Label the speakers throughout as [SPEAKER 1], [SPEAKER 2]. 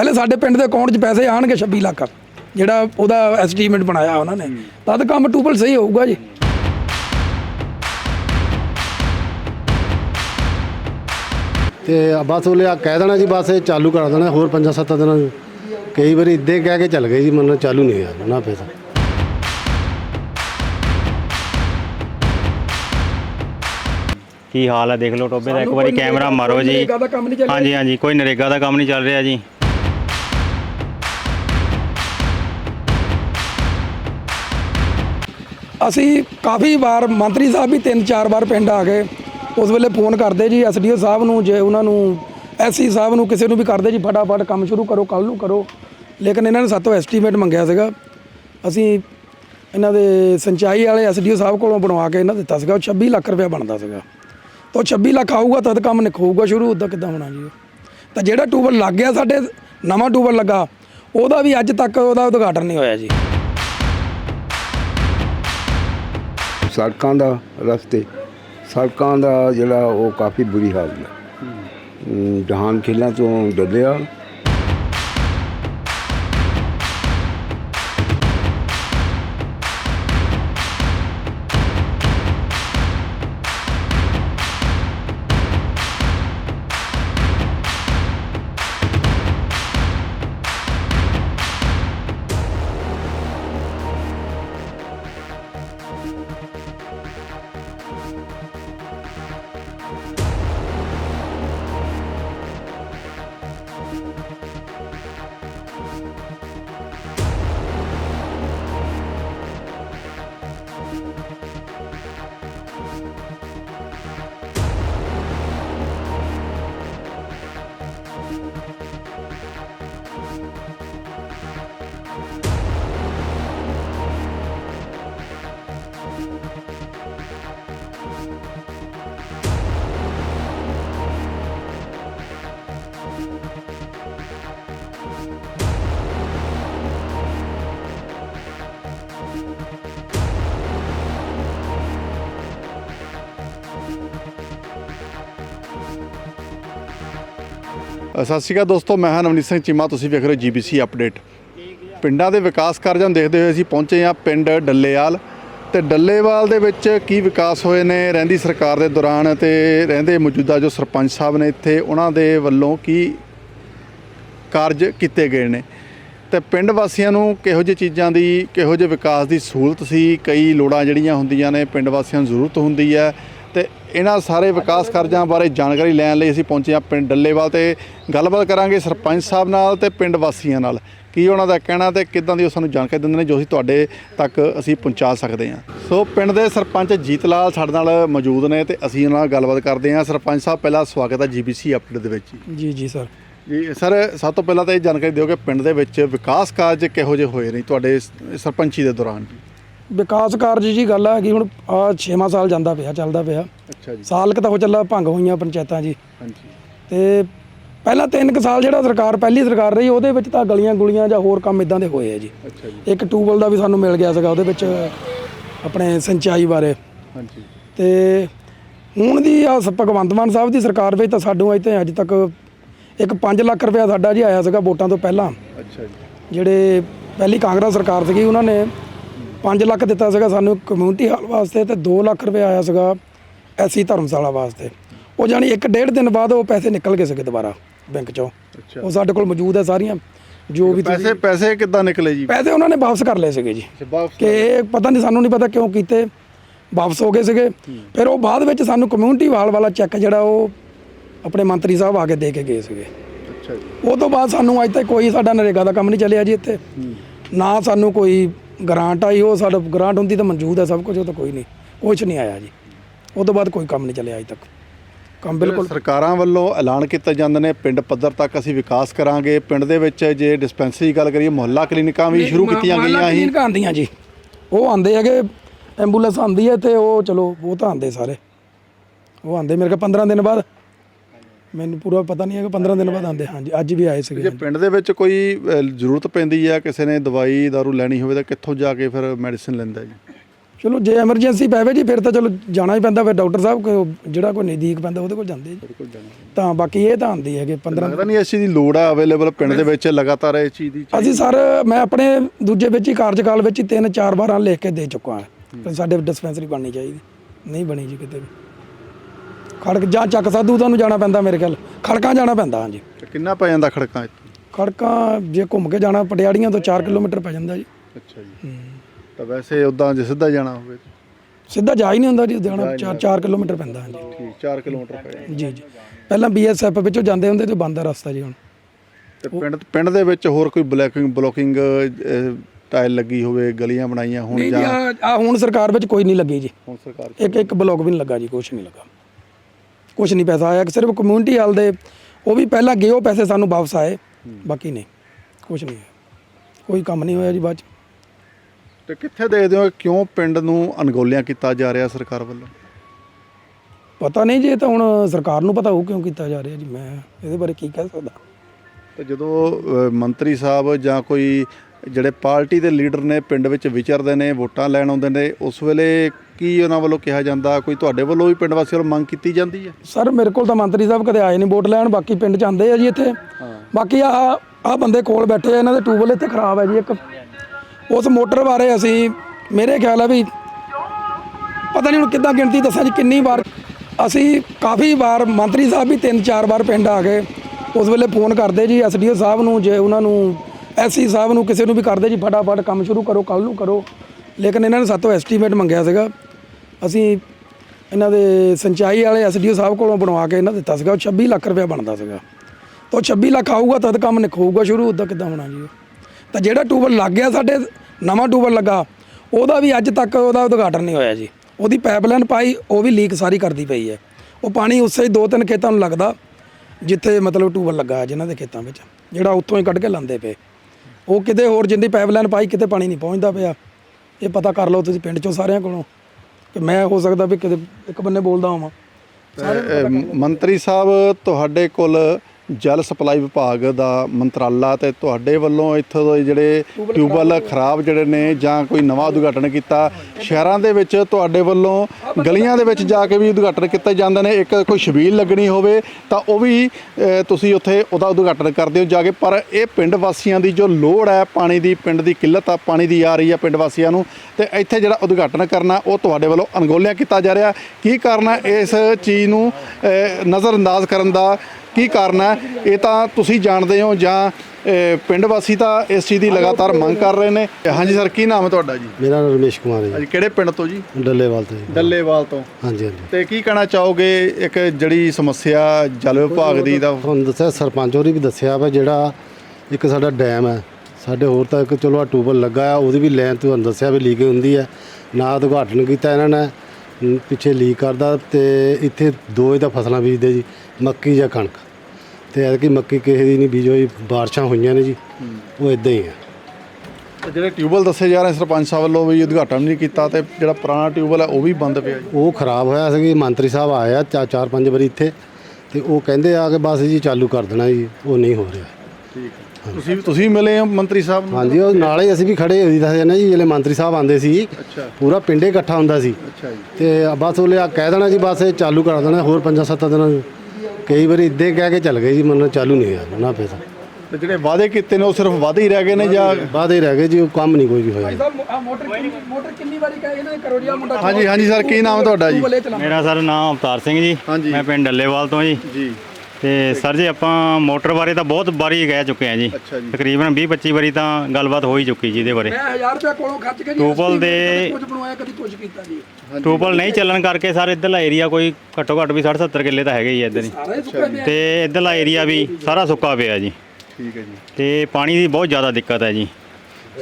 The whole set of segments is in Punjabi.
[SPEAKER 1] ਪਹਿਲੇ ਸਾਡੇ ਪਿੰਡ ਦੇ ਅਕਾਊਂਟ 'ਚ ਪੈਸੇ ਆਣਗੇ 26 ਲੱਖ ਜਿਹੜਾ ਉਹਦਾ ਐਸਟੀਮੇਟ ਬਣਾਇਆ ਉਹਨਾਂ ਨੇ। ਤਦ ਕੰਮ ਟੂਬਲ ਸਹੀ ਹੋਊਗਾ ਜੀ।
[SPEAKER 2] ਤੇ ਬਸ ਉਹਲੇ ਆ ਕਹਿ ਦੇਣਾ ਜੀ ਬਸ ਇਹ ਚਾਲੂ ਕਰ ਦੇਣਾ ਹੋਰ ਪੰਜਾਂ ਸੱਤਾਂ ਦਿਨਾਂ ਨੂੰ ਕਈ ਵਾਰੀ ਇੱਦਾਂ ਕਹਿ ਕੇ ਚੱਲ ਗਏ ਜੀ ਮੈਨੂੰ ਚਾਲੂ ਨਹੀਂ ਹੋਇਆ ਨਾ ਪੈਸਾ।
[SPEAKER 3] ਕੀ ਹਾਲ ਹੈ ਦੇਖ ਲਓ ਟੋਬੇ ਦਾ ਇੱਕ ਵਾਰੀ ਕੈਮਰਾ ਮਾਰੋ ਜੀ। ਹਾਂਜੀ ਹਾਂਜੀ ਕੋਈ ਨਰੇਗਾ ਦਾ ਕੰਮ ਨਹੀਂ ਚੱਲ ਰਿਹਾ ਜੀ।
[SPEAKER 1] ਅਸੀਂ ਕਾਫੀ ਵਾਰ ਮੰਤਰੀ ਸਾਹਿਬ ਵੀ ਤਿੰਨ ਚਾਰ ਵਾਰ ਪਿੰਡ ਆ ਗਏ। ਉਸ ਵੇਲੇ ਫੋਨ ਕਰਦੇ ਜੀ ਐਸਡੀਓ ਸਾਹਿਬ ਨੂੰ, ਜੇ ਉਹਨਾਂ ਨੂੰ ਐਸਸੀ ਸਾਹਿਬ ਨੂੰ ਕਿਸੇ ਨੂੰ ਵੀ ਕਰਦੇ ਜੀ, ਫਟਾਫਟ ਕੰਮ ਸ਼ੁਰੂ ਕਰੋ ਕੱਲ ਨੂੰ ਕਰੋ। ਲੇਕਿਨ ਇਹਨਾਂ ਨੇ ਸਾਤੋਂ ਐਸਟੀਮੇਟ ਮੰਗਿਆ ਸੀਗਾ। ਅਸੀਂ ਇਹਨਾਂ ਦੇ ਸਿੰਚਾਈ ਵਾਲੇ ਐਸਡੀਓ ਸਾਹਿਬ ਕੋਲੋਂ ਬਣਵਾ ਕੇ ਇਹਨਾਂ ਦਿੱਤਾ ਸੀਗਾ। ਉਹ 26 ਲੱਖ ਰੁਪਇਆ ਬਣਦਾ ਸੀਗਾ। ਤਾਂ ਉਹ 26 ਲੱਖ ਆਊਗਾ, ਤਦ ਕੰਮ ਨਿਖੂਗਾ ਸ਼ੁਰੂ, ਉਦਾਂ ਕਿੱਦਾਂ ਹੋਣਾ ਜੀ? ਤਾਂ ਜਿਹੜਾ ਟੂਬਲ ਲੱਗ ਗਿਆ, ਸਾਡੇ ਨਵਾਂ ਟੂਬਲ ਲੱਗਾ, ਉਹਦਾ ਵੀ ਅੱਜ ਤੱਕ ਉਹਦਾ ਉਦਘਾਟਨ ਨਹੀਂ ਹੋਇਆ ਜੀ।
[SPEAKER 4] ਸੜਕਾਂ ਦਾ ਰਸਤੇ ਸੜਕਾਂ ਦਾ ਜਿਹੜਾ ਉਹ ਕਾਫੀ ਬੁਰੀ ਹਾਲਤ ਹੈ। ਜਹਾਨ ਖੇਲਾਂ ਤੋਂ ਡੱਲਿਆ
[SPEAKER 5] ਸਤਿ ਸ਼੍ਰੀ ਅਕਾਲ ਦੋਸਤੋ, ਮੈਂ ਹਾਂ ਨਵਨੀਤ ਸਿੰਘ ਚੀਮਾ, ਤੁਸੀਂ ਵੇਖ ਰਹੇ ਹੋ ਜੀਬੀਸੀ ਅਪਡੇਟ। ਪਿੰਡਾਂ ਦੇ ਵਿਕਾਸ ਕਾਰਜਾਂ ਨੂੰ ਦੇਖਦੇ ਹੋਏ ਅਸੀਂ ਪਹੁੰਚੇ ਹਾਂ ਪਿੰਡ ਡੱਲੇਵਾਲ। ਤੇ ਡੱਲੇਵਾਲ ਦੇ ਵਿੱਚ ਕੀ ਵਿਕਾਸ ਹੋਏ ਨੇ, ਰਹਿੰਦੀ ਸਰਕਾਰ ਦੇ ਦੌਰਾਨ ਤੇ ਰਹਿੰਦੇ ਮੌਜੂਦਾ ਜੋ ਸਰਪੰਚ ਸਾਹਿਬ ਨੇ ਇੱਥੇ, ਉਹਨਾਂ ਦੇ ਵੱਲੋਂ ਕੀ ਕਾਰਜ ਕੀਤੇ ਗਏ ਨੇ? ਤੇ ਪਿੰਡ ਵਾਸੀਆਂ ਨੂੰ ਕਿਹੋ ਜਿਹੀ ਚੀਜ਼ਾਂ ਦੀ, ਕਿਹੋ ਜਿਹੇ ਵਿਕਾਸ ਦੀ ਸਹੂਲਤ ਸੀ? ਕਈ ਲੋੜਾਂ ਜਿਹੜੀਆਂ ਹੁੰਦੀਆਂ ਨੇ, ਪਿੰਡ ਵਾਸੀਆਂ ਨੂੰ ਜ਼ਰੂਰਤ ਹੁੰਦੀ ਹੈ। ਇਹਨਾਂ ਸਾਰੇ ਵਿਕਾਸ ਕਾਰਜਾਂ ਬਾਰੇ ਜਾਣਕਾਰੀ ਲੈਣ ਲਈ ਅਸੀਂ ਪਹੁੰਚੇ ਹਾਂ ਪਿੰਡ ਡੱਲੇਵਾਲ ਤੇ ਗੱਲਬਾਤ ਕਰਾਂਗੇ ਸਰਪੰਚ ਸਾਹਿਬ ਨਾਲ ਤੇ ਪਿੰਡ ਵਾਸੀਆਂ ਨਾਲ। ਕੀ ਉਹਨਾਂ ਦਾ ਕਹਿਣਾ ਤੇ ਕਿੱਦਾਂ ਦੀ ਉਹ ਸਾਨੂੰ ਜਾਣਕਾਰੀ ਦਿੰਦੇ ਨੇ ਜੋ ਅਸੀਂ ਤੁਹਾਡੇ ਤੱਕ ਅਸੀਂ ਪਹੁੰਚਾ ਸਕਦੇ ਹਾਂ। ਸੋ ਪਿੰਡ ਦੇ ਸਰਪੰਚ ਜੀਤ ਲਾਲ ਸਾਡੇ ਨਾਲ ਮੌਜੂਦ ਨੇ ਤੇ ਅਸੀਂ ਉਹਨਾਂ ਨਾਲ ਗੱਲਬਾਤ ਕਰਦੇ ਹਾਂ। ਸਰਪੰਚ ਸਾਹਿਬ ਪਹਿਲਾਂ ਸਵਾਗਤ ਹੈ ਜੀਬੀਸੀ ਅਪਡੇਟ ਦੇ ਵਿੱਚ ਜੀ।
[SPEAKER 1] ਜੀ ਸਰ।
[SPEAKER 5] ਜੀ ਸਰ ਸਭ ਤੋਂ ਪਹਿਲਾਂ ਤਾਂ ਇਹ ਜਾਣਕਾਰੀ ਦਿਓ ਕਿ ਪਿੰਡ ਦੇ ਵਿੱਚ ਵਿਕਾਸ ਕਾਰਜ ਕਿਹੋ ਜਿਹੇ ਹੋਏ ਨੇ ਤੁਹਾਡੇ ਸਰਪੰਚੀ ਦੇ ਦੌਰਾਨ?
[SPEAKER 1] ਵਿਕਾਸ ਕਾਰਜ ਜੀ ਗੱਲ ਹੈ ਕਿ ਹੁਣ ਆ 6ਵਾਂ ਸਾਲ ਜਾਂਦਾ ਪਿਆ ਚੱਲਦਾ ਪਿਆ।
[SPEAKER 5] ਅੱਛਾ ਜੀ।
[SPEAKER 1] ਸਾਲ ਕੁ ਤਾਂ ਹੋ ਚੱਲਾ ਭੰਗ ਹੋਈਆਂ ਪੰਚਾਇਤਾਂ ਜੀ।
[SPEAKER 5] ਹਾਂਜੀ।
[SPEAKER 1] ਤੇ ਪਹਿਲਾਂ ਤਿੰਨ ਕੁ ਸਾਲ ਜਿਹੜਾ ਸਰਕਾਰ ਪਹਿਲੀ ਸਰਕਾਰ ਰਹੀ ਉਹਦੇ ਵਿੱਚ ਤਾਂ ਗਲੀਆਂ ਗੁਲੀਆਂ ਜਾਂ ਹੋਰ ਕੰਮ ਇਦਾਂ ਦੇ ਹੋਏ ਆ ਜੀ।
[SPEAKER 5] ਅੱਛਾ ਜੀ।
[SPEAKER 1] ਇੱਕ ਟੂਬਲ ਦਾ ਵੀ ਸਾਨੂੰ ਮਿਲ ਗਿਆ ਸੀਗਾ ਉਹਦੇ ਵਿੱਚ ਆਪਣੇ ਸਿੰਚਾਈ ਬਾਰੇ।
[SPEAKER 5] ਹਾਂਜੀ।
[SPEAKER 1] ਤੇ ਹੁਣ ਦੀ ਆ ਭਗਵੰਤ ਮਾਨ ਸਾਹਿਬ ਦੀ ਸਰਕਾਰ ਵਿੱਚ ਤਾਂ ਸਾਨੂੰ ਇੱਥੇ ਅੱਜ ਤੱਕ ਇੱਕ 5 ਲੱਖ ਰੁਪਇਆ ਸਾਡਾ ਜੀ ਆਇਆ ਸੀਗਾ ਵੋਟਾਂ ਤੋਂ ਪਹਿਲਾਂ।
[SPEAKER 5] ਅੱਛਾ ਜੀ।
[SPEAKER 1] ਜਿਹੜੇ ਪਹਿਲੀ ਕਾਂਗਰਸ ਸਰਕਾਰ ਸੀਗੀ ਉਹਨਾਂ ਨੇ 5 ਲੱਖ ਦਿੱਤਾ ਸੀਗਾ ਸਾਨੂੰ ਕਮਿਊਨਿਟੀ ਹਾਲ ਵਾਸਤੇ ਤੇ 2 ਲੱਖ ਰੁਪਏ ਆਇਆ ਸੀਗਾ ਐਸੀ ਧਰਮਸ਼ਾਲਾ ਵਾਸਤੇ। ਉਹ ਜਾਨੀ ਇੱਕ ਡੇਢ ਦਿਨ ਬਾਅਦ ਉਹ ਪੈਸੇ ਨਿਕਲ ਗਏ ਸੀਗੇ ਦੁਬਾਰਾ ਬੈਂਕ ਚੋਂ। ਉਹ ਸਾਡੇ ਕੋਲ ਮੌਜੂਦ ਹੈ ਸਾਰੀਆਂ ਜੋ ਵੀ
[SPEAKER 5] ਪੈਸੇ ਪੈਸੇ ਕਿੱਦਾਂ ਨਿਕਲੇ ਜੀ?
[SPEAKER 1] ਪੈਸੇ ਉਹਨਾਂ ਨੇ ਵਾਪਸ ਕਰ ਲਏ ਸੀਗੇ ਜੀ। ਕਿ ਪਤਾ ਨਹੀਂ ਸਾਨੂੰ ਨਹੀਂ ਪਤਾ ਕਿਉਂ ਕੀਤੇ ਵਾਪਸ ਹੋ ਗਏ ਸੀਗੇ। ਫਿਰ ਉਹ ਬਾਅਦ ਵਿੱਚ ਸਾਨੂੰ ਕਮਿਊਨਿਟੀ ਹਾਲ ਵਾਲਾ ਚੈੱਕ ਜਿਹੜਾ ਉਹ ਆਪਣੇ ਮੰਤਰੀ ਸਾਹਿਬ ਆ ਕੇ ਦੇ ਕੇ ਗਏ ਸੀਗੇ।
[SPEAKER 5] ਅੱਛਾ ਜੀ।
[SPEAKER 1] ਉਹ ਤੋਂ ਬਾਅਦ ਸਾਨੂੰ ਅੱਜ ਤੱਕ ਕੋਈ ਸਾਡਾ ਨਰੇਗਾ ਦਾ ਕੰਮ ਨਹੀਂ ਚੱਲਿਆ ਜੀ ਇੱਥੇ। ਨਾ ਸਾਨੂੰ ਕੋਈ ਗ੍ਰਾਂਟ ਆਈ ਉਹ ਸਾਡਾ ਗ੍ਰਾਂਟ ਹੁੰਦੀ ਤਾਂ ਮੌਜੂਦ ਹੈ ਸਭ ਕੁਝ ਉਹ ਤਾਂ ਕੋਈ ਨਹੀਂ ਕੁਝ ਨਹੀਂ ਆਇਆ ਜੀ। ਉਹ ਤੋਂ ਬਾਅਦ ਕੋਈ ਕੰਮ ਨਹੀਂ ਚੱਲਿਆ ਅੱਜ ਤੱਕ। ਕੰਮ ਬਿਲਕੁਲ
[SPEAKER 5] ਸਰਕਾਰਾਂ ਵੱਲੋਂ ਐਲਾਨ ਕੀਤੇ ਜਾਂਦੇ ਨੇ ਪਿੰਡ ਪੱਧਰ ਤੱਕ ਅਸੀਂ ਵਿਕਾਸ ਕਰਾਂਗੇ। ਪਿੰਡ ਦੇ ਵਿੱਚ ਜੇ ਡਿਸਪੈਂਸਰੀ ਦੀ ਗੱਲ ਕਰੀਏ ਮੁਹੱਲਾ ਕਲੀਨਿਕਾਂ ਵੀ ਸ਼ੁਰੂ ਕੀਤੀਆਂ ਗਈਆਂ ਸੀ।
[SPEAKER 1] ਕਲੀਨਿਕਾਂ ਆਉਂਦੀਆਂ ਜੀ। ਉਹ ਆਉਂਦੇ ਹੈਗੇ ਐਂਬੂਲੈਂਸ ਆਉਂਦੀ ਹੈ ਤੇ ਉਹ ਚਲੋ ਉਹ ਤਾਂ ਆਉਂਦੇ ਸਾਰੇ। ਉਹ ਆਉਂਦੇ ਮੇਰੇ ਕੋਲ 15 ਦਿਨ ਬਾਅਦ। ਮੈਨੂੰ ਪੂਰਾ ਪਤਾ ਨਹੀਂ ਹੈਗਾ 15 ਦਿਨ ਬਾਅਦ ਆਉਂਦੇ ਹਾਂਜੀ ਅੱਜ ਵੀ ਆਏ ਸੀਗੇ
[SPEAKER 5] ਜੇ ਪਿੰਡ ਦੇ ਵਿੱਚ ਕੋਈ ਅ, ਜ਼ਰੂਰਤ ਪੈਂਦੀ ਹੈ ਕਿਸੇ ਨੇ ਦਵਾਈ ਦਾਰੂ ਲੈਣੀ ਹੋਵੇ ਤਾਂ ਕਿੱਥੋਂ ਜਾ ਕੇ ਫਿਰ ਮੈਡੀਸਿਨ ਲੈਂਦਾ ਜੀ?
[SPEAKER 1] ਚਲੋ ਜੇ ਐਮਰਜੈਂਸੀ ਪੈਵੇ ਜੀ ਫਿਰ ਤਾਂ ਚਲੋ ਜਾਣਾ ਹੀ ਪੈਂਦਾ ਫਿਰ ਡਾਕਟਰ ਸਾਹਿਬ ਕੋਲ ਜਿਹੜਾ ਕੋਈ ਨਜ਼ਦੀਕ ਪੈਂਦਾ ਉਹਦੇ ਕੋਲ ਜਾਂਦੇ ਜੀ। ਤਾਂ ਬਾਕੀ ਇਹ ਤਾਂ ਆਉਂਦੀ ਹੈਗੇ 15
[SPEAKER 5] ਲੱਗਦਾ ਨਹੀਂ ਇਸ ਚੀਜ਼ ਦੀ ਲੋੜ ਆ ਅਵੇਲੇਬਲ ਪਿੰਡ ਦੇ ਵਿੱਚ ਲਗਾਤਾਰ ਇਹ ਚੀਜ਼ ਦੀ
[SPEAKER 1] ਅਸੀਂ ਸਰ ਮੈਂ ਆਪਣੇ ਦੂਜੇ ਵਿੱਚ ਹੀ ਕਾਰਜਕਾਲ ਵਿੱਚ ਹੀ ਤਿੰਨ ਚਾਰ ਵਾਰਾਂ ਲਿਖ ਕੇ ਦੇ ਚੁੱਕਾ ਹਾਂ। ਕਿ ਸਾਡੇ ਡਿਸਪੈਂਸਰੀ ਬਣਨੀ ਚਾਹੀਦੀ। ਨਹੀਂ ਬਣੀ ਜੀ ਕਿਤੇ ਵੀ। ਖੜਕ ਜਾਂ ਚੱਕ ਸਾਧੂ ਤੁਹਾਨੂੰ ਜਾਣਾ ਪੈਂਦਾ ਮੇਰੇ ਖਿਆਲ। ਖੜਕਾਂ ਜਾਣਾ ਪੈਂਦਾ ਹਾਂਜੀ।
[SPEAKER 5] ਤੇ ਕਿੰਨਾ ਪੈ ਜਾਂਦਾ ਖੜਕਾਂ ਇੱਥੋਂ?
[SPEAKER 1] ਖੜਕਾਂ ਜੇ ਘੁੰਮ ਕੇ ਜਾਣਾ ਪਟਿਆੜੀਆਂ ਤੋਂ 4 ਕਿਲੋਮੀਟਰ ਪੈ ਜਾਂਦਾ ਜੀ।
[SPEAKER 5] ਅੱਛਾ ਜੀ। ਤਾਂ ਵੈਸੇ ਉਦਾਂ ਜੇ ਸਿੱਧਾ ਜਾਣਾ ਹੋਵੇ
[SPEAKER 1] ਸਿੱਧਾ ਜਾ ਹੀ ਨਹੀਂ ਹੁੰਦਾ ਜੀ ਜਾਣਾ 4 4 ਕਿਲੋਮੀਟਰ ਪੈਂਦਾ ਹਾਂਜੀ।
[SPEAKER 5] ਠੀਕ 4 ਕਿਲੋਮੀਟਰ ਪੈ ਜਾਂਦਾ।
[SPEAKER 1] ਜੀ ਜੀ। ਪਹਿਲਾਂ ਬੀਐਸਐਫ ਵਿੱਚੋਂ ਜਾਂਦੇ ਹੁੰਦੇ ਤੇ ਬੰਦ ਰਸਤਾ ਜੀ ਹੁਣ।
[SPEAKER 5] ਤੇ ਪਿੰਡ ਪਿੰਡ ਦੇ ਵਿੱਚ ਹੋਰ ਕੋਈ ਬਲੈਕਿੰਗ ਬਲੋਕਿੰਗ ਟਾਇਲ ਲੱਗੀ ਹੋਵੇ ਗਲੀਆਂ ਬਣਾਈਆਂ ਹੋਣ
[SPEAKER 1] ਜੀ ਆ ਹੁਣ ਸਰਕਾਰ ਵਿੱਚ ਕੋਈ ਨਹੀਂ ਲੱਗੀ ਜੀ।
[SPEAKER 5] ਹੁਣ ਸਰਕਾਰ
[SPEAKER 1] ਇੱਕ ਇੱਕ ਬਲੌਕ ਵੀ ਨਹੀਂ ਲੱਗਾ ਜੀ ਕੁਛ ਨਹੀਂ ਲੱਗਾ। ਕੁਛ ਨਹੀਂ ਪੈਸਾ ਆਇਆ ਸਿਰਫ ਕਮਿਊਨਿਟੀ ਹਾਲ ਦੇ ਉਹ ਵੀ ਪਹਿਲਾਂ ਗਏ ਉਹ ਪੈਸੇ ਸਾਨੂੰ ਵਾਪਸ ਆਏ ਬਾਕੀ ਨਹੀਂ ਕੁਛ ਨਹੀਂ ਹੋਇਆ। ਕੋਈ ਕੰਮ ਨਹੀਂ ਹੋਇਆ ਜੀ ਬਾਅਦ ਚ।
[SPEAKER 5] ਤੇ ਕਿੱਥੇ ਦੇਖਦੇ ਹੋ ਕਿਉਂ ਪਿੰਡ ਨੂੰ ਅਣਗੌਲਿਆਂ ਕੀਤਾ ਜਾ ਰਿਹਾ ਸਰਕਾਰ ਵੱਲੋਂ?
[SPEAKER 1] ਪਤਾ ਨਹੀਂ ਜੀ ਇਹ ਤਾਂ ਹੁਣ ਸਰਕਾਰ ਨੂੰ ਪਤਾ ਹੋਊ ਕਿਉਂ ਕੀਤਾ ਜਾ ਰਿਹਾ ਜੀ ਮੈਂ ਇਹਦੇ ਬਾਰੇ ਕੀ ਕਹਿ ਸਕਦਾ।
[SPEAKER 5] ਤੇ ਜਦੋਂ ਮੰਤਰੀ ਸਾਹਿਬ ਜਾਂ ਕੋਈ ਜਿਹੜੇ ਪਾਰਟੀ ਦੇ ਲੀਡਰ ਨੇ ਪਿੰਡ ਵਿੱਚ ਵਿਚਰਦੇ ਨੇ ਵੋਟਾਂ ਲੈਣ ਆਉਂਦੇ ਨੇ ਉਸ ਵੇਲੇ ਕੀ ਉਹਨਾਂ ਵੱਲੋਂ ਕਿਹਾ ਜਾਂਦਾ? ਕੋਈ ਤੁਹਾਡੇ ਵੱਲੋਂ ਵੀ ਪਿੰਡ ਵਾਸੀਆਂ ਵੱਲੋਂ ਮੰਗ ਕੀਤੀ ਜਾਂਦੀ ਹੈ?
[SPEAKER 1] ਸਰ ਮੇਰੇ ਕੋਲ ਤਾਂ ਮੰਤਰੀ ਸਾਹਿਬ ਕਦੇ ਆਏ ਨਹੀਂ ਵੋਟ ਲੈਣ ਬਾਕੀ ਪਿੰਡ ਚ ਆਉਂਦੇ ਆ ਜੀ ਇੱਥੇ। ਬਾਕੀ ਆ ਆ ਬੰਦੇ ਕੋਲ ਬੈਠੇ ਆ ਇਹਨਾਂ ਦੇ ਟਿਊਬਲ ਇੱਥੇ ਖਰਾਬ ਹੈ ਜੀ ਇੱਕ। ਉਸ ਮੋਟਰ ਬਾਰੇ ਅਸੀਂ ਮੇਰੇ ਖਿਆਲ ਹੈ ਵੀ ਪਤਾ ਨਹੀਂ ਹੁਣ ਕਿੱਦਾਂ ਗਿਣਤੀ ਦੱਸਾਂ ਜੀ ਕਿੰਨੀ ਵਾਰ ਅਸੀਂ ਕਾਫੀ ਵਾਰ ਮੰਤਰੀ ਸਾਹਿਬ ਵੀ ਤਿੰਨ ਚਾਰ ਵਾਰ ਪਿੰਡ ਆ ਗਏ। ਉਸ ਵੇਲੇ ਫੋਨ ਕਰਦੇ ਜੀ ਐਸਡੀਓ ਸਾਹਿਬ ਨੂੰ ਜੇ ਉਹਨਾਂ ਨੂੰ ਐਸਸੀ ਸਾਹਿਬ ਨੂੰ ਕਿਸੇ ਨੂੰ ਵੀ ਕਰਦੇ ਜੀ ਫਟਾਫਟ ਕੰਮ ਸ਼ੁਰੂ ਕਰੋ ਕੱਲ ਨੂੰ ਕਰੋ। ਲੇਕਿਨ ਇਹਨਾਂ ਨੇ ਸਾਤੋਂ ਐਸਟੀਮੇਟ ਮੰਗਿਆ ਸੀਗਾ। ਅਸੀਂ ਇਹਨਾਂ ਦੇ ਸਿੰਚਾਈ ਵਾਲੇ ਐਸਡੀਓ ਸਾਹਿਬ ਕੋਲੋਂ ਬਣਵਾ ਕੇ ਇਹਨਾਂ ਦਿੱਤਾ ਸੀਗਾ। ਉਹ 26 ਲੱਖ ਰੁਪਏ ਬਣਦਾ ਸੀਗਾ। ਤਾਂ ਉਹ 26 ਲੱਖ ਆਊਗਾ, ਤਦ ਕੰਮ ਨਿਖੋਊਗਾ ਸ਼ੁਰੂ, ਉਦਾਂ ਕਿੱਦਾਂ ਹੋਣਾ ਜੀ? ਉਹ? ਤਾਂ ਜਿਹੜਾ ਟੂਬਲ ਲੱਗ ਗਿਆ, ਸਾਡੇ ਨਵਾਂ ਟੂਬਲ ਲੱਗਾ, ਉਹਦਾ ਵੀ ਅੱਜ ਤੱਕ ਉਹਦਾ ਉਦਘਾਟਨ ਨਹੀਂ ਹੋਇਆ ਜੀ। ਉਹਦੀ ਪਾਈਪਲਾਈਨ ਪਾਈ, ਉਹ ਵੀ ਲੀਕ ਸਾਰੀ ਕਰਦੀ ਪਈ ਹੈ। ਉਹ ਪਾਣੀ ਉਸੇ ਹੀ ਦੋ ਤਿੰਨ ਖੇਤਾਂ ਨੂੰ ਲੱਗਦਾ, ਜਿੱਥੇ ਮਤਲਬ ਟੂਬਲ ਲੱਗਾ ਹੈ, ਜਿਨ੍ਹਾਂ ਦੇ ਖੇਤਾਂ ਵਿੱਚ। ਜਿਹੜਾ ਉੱਥੋਂ ਹੀ ਕੱਢ ਕੇ ਲਾਉਂਦੇ ਪਏ। ਉਹ ਕਿਤੇ ਹੋਰ ਜਿੰਦੀ ਪਾਈਪਲਾਈਨ ਪਾਈ, ਕਿਤੇ ਪਾਣੀ ਨਹੀਂ ਪਹੁੰਚਦਾ ਪਿਆ। ਇਹ ਪਤਾ ਕਰ ਲਓ ਤੁਸੀਂ ਪਿੰਡ ਚੋਂ ਸਾਰਿਆਂ ਕੋਲੋਂ ਕਿ ਮੈਂ ਹੋ ਸਕਦਾ ਵੀ ਕਿਤੇ ਇੱਕ ਬੰਨੇ ਬੋਲਦਾ ਹਾਂ
[SPEAKER 5] ਮੰਤਰੀ ਸਾਹਿਬ, ਤੁਹਾਡੇ ਕੋਲ ਜਲ ਸਪਲਾਈ ਵਿਭਾਗ ਦਾ ਮੰਤਰਾਲਾ ਤੇ ਤੁਹਾਡੇ ਵੱਲੋਂ ਇੱਥੋਂ ਦੇ ਜਿਹੜੇ ਟਿਊਬਵੈੱਲ ਖਰਾਬ ਜਿਹੜੇ ਨੇ ਜਾਂ ਕੋਈ ਨਵਾਂ ਉਦਘਾਟਨ ਕੀਤਾ, ਸ਼ਹਿਰਾਂ ਦੇ ਵਿੱਚ ਤੁਹਾਡੇ ਵੱਲੋਂ ਗਲੀਆਂ ਦੇ ਵਿੱਚ ਜਾ ਕੇ ਵੀ ਉਦਘਾਟਨ ਕੀਤੇ ਜਾਂਦੇ ਨੇ, ਇੱਕ ਕੋਈ ਸ਼ਬੀਲ ਲੱਗਣੀ ਹੋਵੇ ਤਾਂ ਉਹ ਵੀ ਤੁਸੀਂ ਉੱਥੇ ਉਹਦਾ ਉਦਘਾਟਨ ਕਰਦੇ ਹੋ ਜਾ ਕੇ, ਪਰ ਇਹ ਪਿੰਡ ਵਾਸੀਆਂ ਦੀ ਜੋ ਲੋੜ ਹੈ, ਪਾਣੀ ਦੀ, ਪਿੰਡ ਦੀ ਕਿੱਲਤ ਆ, ਪਾਣੀ ਦੀ ਆ ਰਹੀ ਹੈ ਪਿੰਡ ਵਾਸੀਆਂ ਨੂੰ, ਤੇ ਇੱਥੇ ਜਿਹੜਾ ਉਦਘਾਟਨ ਕਰਨਾ, ਉਹ ਤੁਹਾਡੇ ਵੱਲੋਂ ਅਣਗੋਲਿਆ ਕੀਤਾ ਜਾ ਰਿਹਾ। ਕੀ ਕਾਰਨ ਹੈ ਇਸ ਚੀਜ਼ ਨੂੰ ਨਜ਼ਰਅੰਦਾਜ਼ ਕਰਨ ਦਾ? ਕੀ ਕਾਰਨ ਹੈ? ਇਹ ਤਾਂ ਤੁਸੀਂ ਜਾਣਦੇ ਹੋ ਜਾਂ ਪਿੰਡ ਵਾਸੀ ਤਾਂ ਇਸ ਚੀਜ਼ ਦੀ ਲਗਾਤਾਰ ਮੰਗ ਕਰ ਰਹੇ ਨੇ। ਹਾਂਜੀ ਸਰ ਕੀ ਨਾਮ ਹੈ ਤੁਹਾਡਾ ਜੀ?
[SPEAKER 2] ਮੇਰਾ ਨਾਮ ਰਮੇਸ਼ ਕੁਮਾਰ ਹੈ
[SPEAKER 5] ਅੱਜ ਕਿਹੜੇ ਪਿੰਡ ਤੋਂ ਜੀ?
[SPEAKER 2] ਜੀ ਡੱਲੇਵਾਲ ਤੋਂ ਜੀ।
[SPEAKER 5] ਡੱਲੇਵਾਲ ਤੋਂ।
[SPEAKER 2] ਹਾਂਜੀ ਹਾਂਜੀ।
[SPEAKER 5] ਤੇ ਕੀ ਕਹਿਣਾ ਚਾਹੋਗੇ ਇੱਕ ਜਿਹੜੀ ਸਮੱਸਿਆ ਜਲ ਵਿਭਾਗ ਦੀ ਦਾ?
[SPEAKER 2] ਤੁਹਾਨੂੰ ਦੱਸਿਆ ਸਰਪੰਚ ਹੋਰੀ ਵੀ ਦੱਸਿਆ ਵਾ ਜਿਹੜਾ ਇੱਕ ਸਾਡਾ ਡੈਮ ਹੈ। ਸਾਡੇ ਹੋਰ ਤਾਂ ਇੱਕ ਚਲੋ ਆ ਟੂਬਲ ਲੱਗਾ ਆ ਉਹਦੀ ਵੀ ਲਾਈਨ ਤੁਹਾਨੂੰ ਦੱਸਿਆ ਵੀ ਲੀਕ ਹੁੰਦੀ ਹੈ। ਨਾ ਉਦਘਾਟਨ ਕੀਤਾ ਇਹਨਾਂ ਨੇ ਪਿੱਛੇ ਲੀਕ ਕਰਦਾ ਤੇ ਇੱਥੇ ਦੋ ਇਹਦਾ ਫਸਲਾਂ ਬੀਜਦੇ ਜੀ। ਮੱਕੀ ਜਾਂ ਕਣਕ। ਤੇ ਐਤਕੀ ਮੱਕੀ ਕਿਸੇ ਦੀ ਨਹੀਂ ਬੀਜ ਹੋਈ ਬਾਰਿਸ਼ਾਂ ਹੋਈਆਂ ਨੇ ਜੀ। ਉਹ ਇਦਾਂ ਹੀ ਆ।
[SPEAKER 5] ਤੇ ਜਿਹੜੇ ਟਿਊਬਲ ਦੱਸੇ ਜਾ ਰਹੇ ਸਰਪੰਚ ਸਾਹਿਬ ਵੱਲੋਂ ਵੀ ਉਦਘਾਟਨ ਨਹੀਂ ਕੀਤਾ ਤੇ ਜਿਹੜਾ ਪੁਰਾਣਾ ਟਿਊਬਲ ਹੈ ਉਹ ਵੀ ਬੰਦ ਪਿਆ ਜੀ।
[SPEAKER 2] ਉਹ ਖਰਾਬ ਹੋਇਆ ਸੀ ਮੰਤਰੀ ਸਾਹਿਬ ਆਏ ਆ ਚਾ- ਚਾਰ ਪੰਜ ਵਾਰੀ ਇੱਥੇ। ਤੇ ਉਹ ਕਹਿੰਦੇ ਆ ਕਿ ਬਸ ਜੀ ਚਾਲੂ ਕਰ ਦੇਣਾ ਜੀ ਉਹ ਨਹੀਂ ਹੋ ਰਿਹਾ।
[SPEAKER 5] ਠੀਕ ਹੈ ਤੁਸੀਂ ਤੁਸੀਂ ਮਿਲੇ ਹੋ ਮੰਤਰੀ ਸਾਹਿਬ ਨੂੰ?
[SPEAKER 2] ਹਾਂਜੀ ਉਹ ਨਾਲੇ ਅਸੀਂ ਵੀ ਖੜੇ ਹੋਈ ਦੱਸਦੇ ਨਾ ਜੀ ਜਿਹੜੇ ਮੰਤਰੀ ਸਾਹਿਬ ਆਂਦੇ ਸੀ।
[SPEAKER 5] ਅੱਛਾ।
[SPEAKER 2] ਪੂਰਾ ਪਿੰਡੇ ਇਕੱਠਾ ਹੁੰਦਾ ਸੀ।
[SPEAKER 5] ਅੱਛਾ ਜੀ।
[SPEAKER 2] ਤੇ ਬਸ ਉਹਲੇ ਆ ਕਹਿ ਦੇਣਾ ਜੀ ਬਸ ਇਹ ਚਾਲੂ ਕਰਾ ਦੇਣਾ ਹੋਰ ਪੰਜਾਂ ਸੱਤਾਂ ਦਿਨਾਂ ਨੂੰ ਕਈ ਵਾਰੀ ਇੱਦਾਂ ਹੀ ਕਹਿ ਕੇ ਚੱਲ ਗਏ ਜੀ ਮਨ ਚਾਲੂ ਨਹੀਂ ਹੋਇਆ ਨਾ ਪੈਸਾ।
[SPEAKER 5] ਤੇ ਜਿਹੜੇ ਵਾਅਦੇ ਕੀਤੇ ਨੇ ਉਹ ਸਿਰਫ ਵਾਅਦੇ ਹੀ ਰਹਿ ਗਏ ਨੇ ਜਾਂ
[SPEAKER 2] ਬਾਅਦ ਹੀ ਰਹਿ ਗਏ ਜੀ ਉਹ ਕੰਮ ਨਹੀਂ ਕੋਈ ਵੀ ਹੋਇਆ।
[SPEAKER 1] ਮੋਟਰ ਮੋਟਰ ਕਿੰਨੀ ਵਾਰੀ ਕਹੇ ਇਹਨਾਂ ਨੇ ਕਰੋ ਜੀ ਆ ਮੁੰਡਾ
[SPEAKER 5] ਹਾਂਜੀ ਹਾਂਜੀ ਸਰ ਕੀ ਨਾਮ ਤੁਹਾਡਾ ਜੀ?
[SPEAKER 3] ਮੇਰਾ ਸਰ ਨਾਮ ਅਵਤਾਰ ਸਿੰਘ ਜੀ। ਮੈਂ ਪਿੰਡ ਡੱਲੇਵਾਲ ਤੋਂ ਜੀ।
[SPEAKER 5] ਜੀ।
[SPEAKER 3] ਤੇ ਸਰ ਜੀ ਆਪਾਂ ਮੋਟਰ ਬਾਰੇ ਤਾਂ ਬਹੁਤ ਵਾਰੀ ਕਹਿ ਚੁੱਕੇ ਆ ਜੀ।
[SPEAKER 5] ਅੱਛਾ ਜੀ।
[SPEAKER 3] ਤਕਰੀਬਨ 20 25 ਵਾਰੀ ਤਾਂ ਗੱਲਬਾਤ ਹੋ ਹੀ ਚੁੱਕੀ ਜੀ ਇਹਦੇ ਬਾਰੇ।
[SPEAKER 1] ਮੈਂ 1000 ਰੁਪਏ ਕੋਲੋਂ ਖਰਚ ਕੇ ਜੀ
[SPEAKER 3] ਟੂਬਲ ਦੇ-
[SPEAKER 1] ਕੁਝ ਬਣਵਾਇਆ ਕਦੀ ਕੁਝ ਕੀਤਾ ਜੀ।
[SPEAKER 3] ਟੂਬਲ ਨਹੀਂ ਚੱਲਣ ਕਰਕੇ ਸਰ ਇੱਧਰਲਾ ਏਰੀਆ ਕੋਈ ਘੱਟੋ ਘੱਟ ਵੀ 60 70 ਕਿੱਲੇ ਤਾਂ ਹੈਗੇ ਹੀ ਆ ਇੱਧਰ ਹੀ।
[SPEAKER 1] ਸਾਰੇ ਸੁੱਕੇ ਪਿਆ
[SPEAKER 3] ਤੇ ਇੱਧਰਲਾ ਏਰੀਆ ਵੀ ਸਾਰਾ ਸੁੱਕਾ ਪਿਆ ਜੀ।
[SPEAKER 5] ਠੀਕ ਹੈ ਜੀ।
[SPEAKER 3] ਤੇ ਪਾਣੀ ਦੀ ਬਹੁਤ ਜ਼ਿਆਦਾ ਦਿੱਕਤ ਹੈ ਜੀ।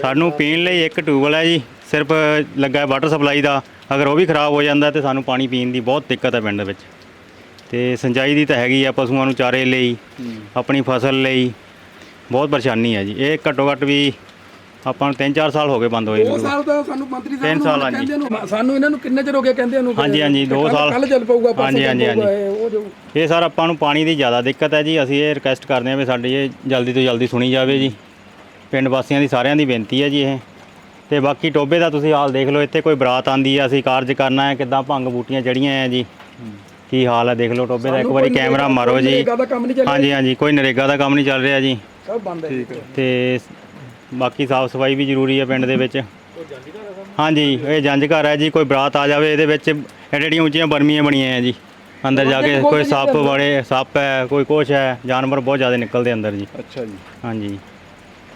[SPEAKER 3] ਸਾਨੂੰ ਪੀਣ ਲਈ ਇੱਕ ਟਿਊਬਲ ਹੈ ਜੀ ਸਿਰਫ ਲੱਗਾ ਹੈ ਵਾਟਰ ਸਪਲਾਈ ਦਾ। ਅਗਰ ਉਹ ਵੀ ਖਰਾਬ ਹੋ ਜਾਂਦਾ ਤੇ ਸਾਨੂੰ ਪਾਣੀ ਪੀਣ ਦੀ ਬਹੁਤ ਦਿੱਕਤ ਹੈ ਪਿੰਡ ਵਿੱਚ। ਤੇ ਸਿੰਜਾਈ ਦੀ ਤਾਂ ਹੈਗੀ ਆ ਪਸ਼ੂਆਂ ਨੂੰ ਚਾਰੇ ਲਈ ਆਪਣੀ ਫਸਲ ਲਈ। ਬਹੁਤ ਪਰੇਸ਼ਾਨੀ ਹੈ ਜੀ। ਇਹ ਘੱਟੋ ਘੱਟ ਵੀ ਆਪਾਂ ਨੂੰ 3-4 ਸਾਲ ਹੋ ਗਏ ਬੰਦ ਹੋਏ
[SPEAKER 1] ਦੋ
[SPEAKER 3] ਨੂੰ।
[SPEAKER 1] ਸਾਲ ਤਾਂ ਸਾਨੂੰ ਮੰਤਰੀ ਸਾਹਿਬ ਨੂੰ। ਕਹਿੰਦੇ ਨੂੰ ਸਾਨੂੰ ਇਹਨਾਂ ਨੂੰ ਕਿੰਨੇ ਚਿਰ ਹੋ ਗਿਆ ਕਹਿੰਦੇ ਨੂੰ
[SPEAKER 3] ਹਾਂਜੀ, ਹਾਂਜੀ, ਦੋ ਸਾਲ।
[SPEAKER 1] ਕੱਲ ਚੱਲ ਪਊਗਾ
[SPEAKER 3] ਹਾਂਜੀ, ਹਾਂਜੀ, ਹਾਂਜੀ।
[SPEAKER 1] ਇਹ
[SPEAKER 3] ਸਰ ਆਪਾਂ ਨੂੰ ਪਾਣੀ ਦੀ ਜ਼ਿਆਦਾ ਦਿੱਕਤ ਹੈ ਜੀ। ਅਸੀਂ ਇਹ ਰਿਕੁਐਸਟ ਕਰਦੇ ਹਾਂ ਵੀ ਸਾਡੀ ਇਹ ਜਲਦੀ ਤੋਂ ਜਲਦੀ ਸੁਣੀ ਜਾਵੇ ਜੀ। ਪਿੰਡ ਵਾਸੀਆਂ ਦੀ ਸਾਰਿਆਂ ਦੀ ਬੇਨਤੀ ਹੈ ਜੀ ਇਹ। ਤੇ ਬਾਕੀ ਟੋਬੇ ਦਾ ਤੁਸੀਂ ਹਾਲ ਦੇਖ ਲਓ। ਇੱਥੇ ਕੋਈ ਬਰਾਤ ਆਂਦੀ ਆ ਅਸੀਂ ਕਾਰਜ ਕਰਨਾ ਹੈ ਕਿੱਦਾਂ ਭੰਗ ਬੂਟੀਆਂ ਚੜੀਆਂ ਆ ਜੀ। ਕੀ ਹਾਲ ਹੈ ਦੇਖ ਲਓ ਟੋਬੇ ਦਾ ਇੱਕ ਵਾਰੀ ਕੈਮਰਾ ਮਾਰੋ ਜੀ।
[SPEAKER 1] ਨਰੇਗਾ ਦਾ ਕੰਮ ਨਹੀਂ ਚੱਲ ਰਿਹਾ।
[SPEAKER 3] ਹਾਂਜੀ ਹਾਂਜੀ ਕੋਈ ਨਰੇਗਾ ਦਾ ਕੰਮ ਨਹੀਂ ਚੱਲ ਰਿਹਾ ਜੀ।
[SPEAKER 1] ਸਭ ਬੰਦ ਹੈ।
[SPEAKER 3] ਤੇ ਬਾਕੀ ਸਾਫ਼ ਸਫ਼ਾਈ ਵੀ ਜ਼ਰੂਰੀ ਹੈ ਪਿੰਡ ਦੇ ਵਿੱਚ। ਹਾਂਜੀ ਇਹ ਜੰਜ ਘਰ ਹੈ ਜੀ ਕੋਈ ਬਰਾਤ ਆ ਜਾਵੇ ਇਹਦੇ ਵਿੱਚ ਐਡੀਆਂ ਉੱਚੀਆਂ ਬਰਮੀਆਂ ਬਣੀਆਂ ਹੈ ਜੀ। ਅੰਦਰ ਜਾ ਕੇ ਕੋਈ ਸੱਪ ਬੜੇ ਸੱਪ ਹੈ ਕੋਈ ਕੁਛ ਹੈ ਜਾਨਵਰ ਬਹੁਤ ਜ਼ਿਆਦਾ ਨਿਕਲਦੇ ਅੰਦਰ ਜੀ।
[SPEAKER 5] ਅੱਛਾ ਜੀ।
[SPEAKER 3] ਹਾਂਜੀ।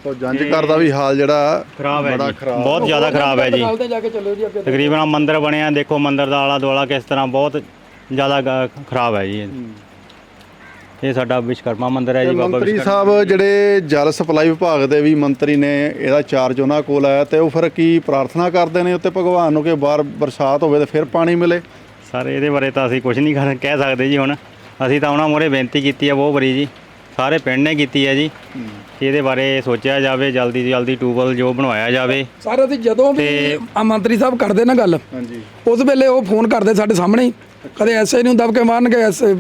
[SPEAKER 5] ਤਾਂ ਜੰਜ ਘਰ ਦਾ ਵੀ ਹਾਲ ਜਿਹੜਾ
[SPEAKER 3] ਖਰਾਬ ਹੈ
[SPEAKER 5] ਬੜਾ
[SPEAKER 3] ਜੀ।
[SPEAKER 5] ਖਰਾਬ।
[SPEAKER 3] ਬਹੁਤ ਜ਼ਿਆਦਾ ਖਰਾਬ ਹੈ ਜੀ।
[SPEAKER 1] ਨਾਲ ਤੇ ਜਾ ਕੇ ਚੱਲੋ ਜੀ ਅੱਗੇ
[SPEAKER 3] ਤਕਰੀਬਨ ਆਹ ਮੰਦਿਰ ਬਣਿਆ ਦੇਖੋ ਮੰਦਿਰ ਦਾ ਆਲਾ ਦੁਆਲਾ ਕਿਸ ਤਰ੍ਹਾਂ ਬਹੁਤ ਜ਼ਿਆਦਾ ਖਰਾਬ ਹੈ ਜੀ। ਇਹ। ਇਹ ਸਾਡਾ ਵਿਸ਼ਕਰਮਾ ਮੰਦਿਰ ਹੈ
[SPEAKER 5] ਤੇ
[SPEAKER 3] ਜੀ ਬਾਬਾ
[SPEAKER 5] ਮੰਤਰੀ ਸਾਹਿਬ ਜਿਹੜੇ ਜਲ ਸਪਲਾਈ ਵਿਭਾਗ ਦੇ ਵੀ ਮੰਤਰੀ ਨੇ ਇਹਦਾ ਚਾਰਜ ਉਹਨਾਂ ਕੋਲ ਹੈ ਤੇ ਉਹ ਫਿਰ ਕੀ ਪ੍ਰਾਰਥਨਾ ਕਰਦੇ ਨੇ ਉੱਤੇ ਭਗਵਾਨ ਨੂੰ ਕਿ ਬਾਰ ਬਰਸਾਤ ਹੋਵੇ ਤੇ ਫਿਰ ਪਾਣੀ ਮਿਲੇ?
[SPEAKER 3] ਸਰ ਇਹਦੇ ਬਾਰੇ ਤਾਂ ਅਸੀਂ ਕੁਝ ਨਹੀਂ ਕਰ- ਕਹਿ ਸਕਦੇ ਜੀ ਹੁਣ। ਅਸੀਂ ਤਾਂ ਉਹਨਾਂ ਮੂਹਰੇ ਬੇਨਤੀ ਕੀਤੀ ਹੈ ਬਹੁਤ ਬੜੀ ਜੀ। ਸਾਰੇ ਪਿੰਡ ਨੇ ਕੀਤੀ ਹੈ ਜੀ। ਕਿ ਇਹਦੇ ਬਾਰੇ ਸੋਚਿਆ ਜਾਵੇ ਜਲਦੀ ਤੋਂ ਜਲਦੀ ਟੂਬਲ ਜੋ ਬਣਵਾਇਆ ਜਾਵੇ।
[SPEAKER 1] ਸਾਰੇ ਅਸੀਂ ਜਦੋਂ ਵੀ
[SPEAKER 3] ਤੇ-
[SPEAKER 1] ਆ ਮੰਤਰੀ ਸਾਹਿਬ ਕਰਦੇ ਨਾ ਗੱਲ
[SPEAKER 5] ਹਾਂਜੀ।
[SPEAKER 1] ਉਸ ਵੇਲੇ ਉਹ ਫੋਨ ਕਰਦੇ ਸਾਡੇ ਸਾਹਮਣੇ ਹੀ। ਕਦੇ ਐਸਏ ਨੂੰ ਦਬ ਕੇ ਮਾਰਨਗੇ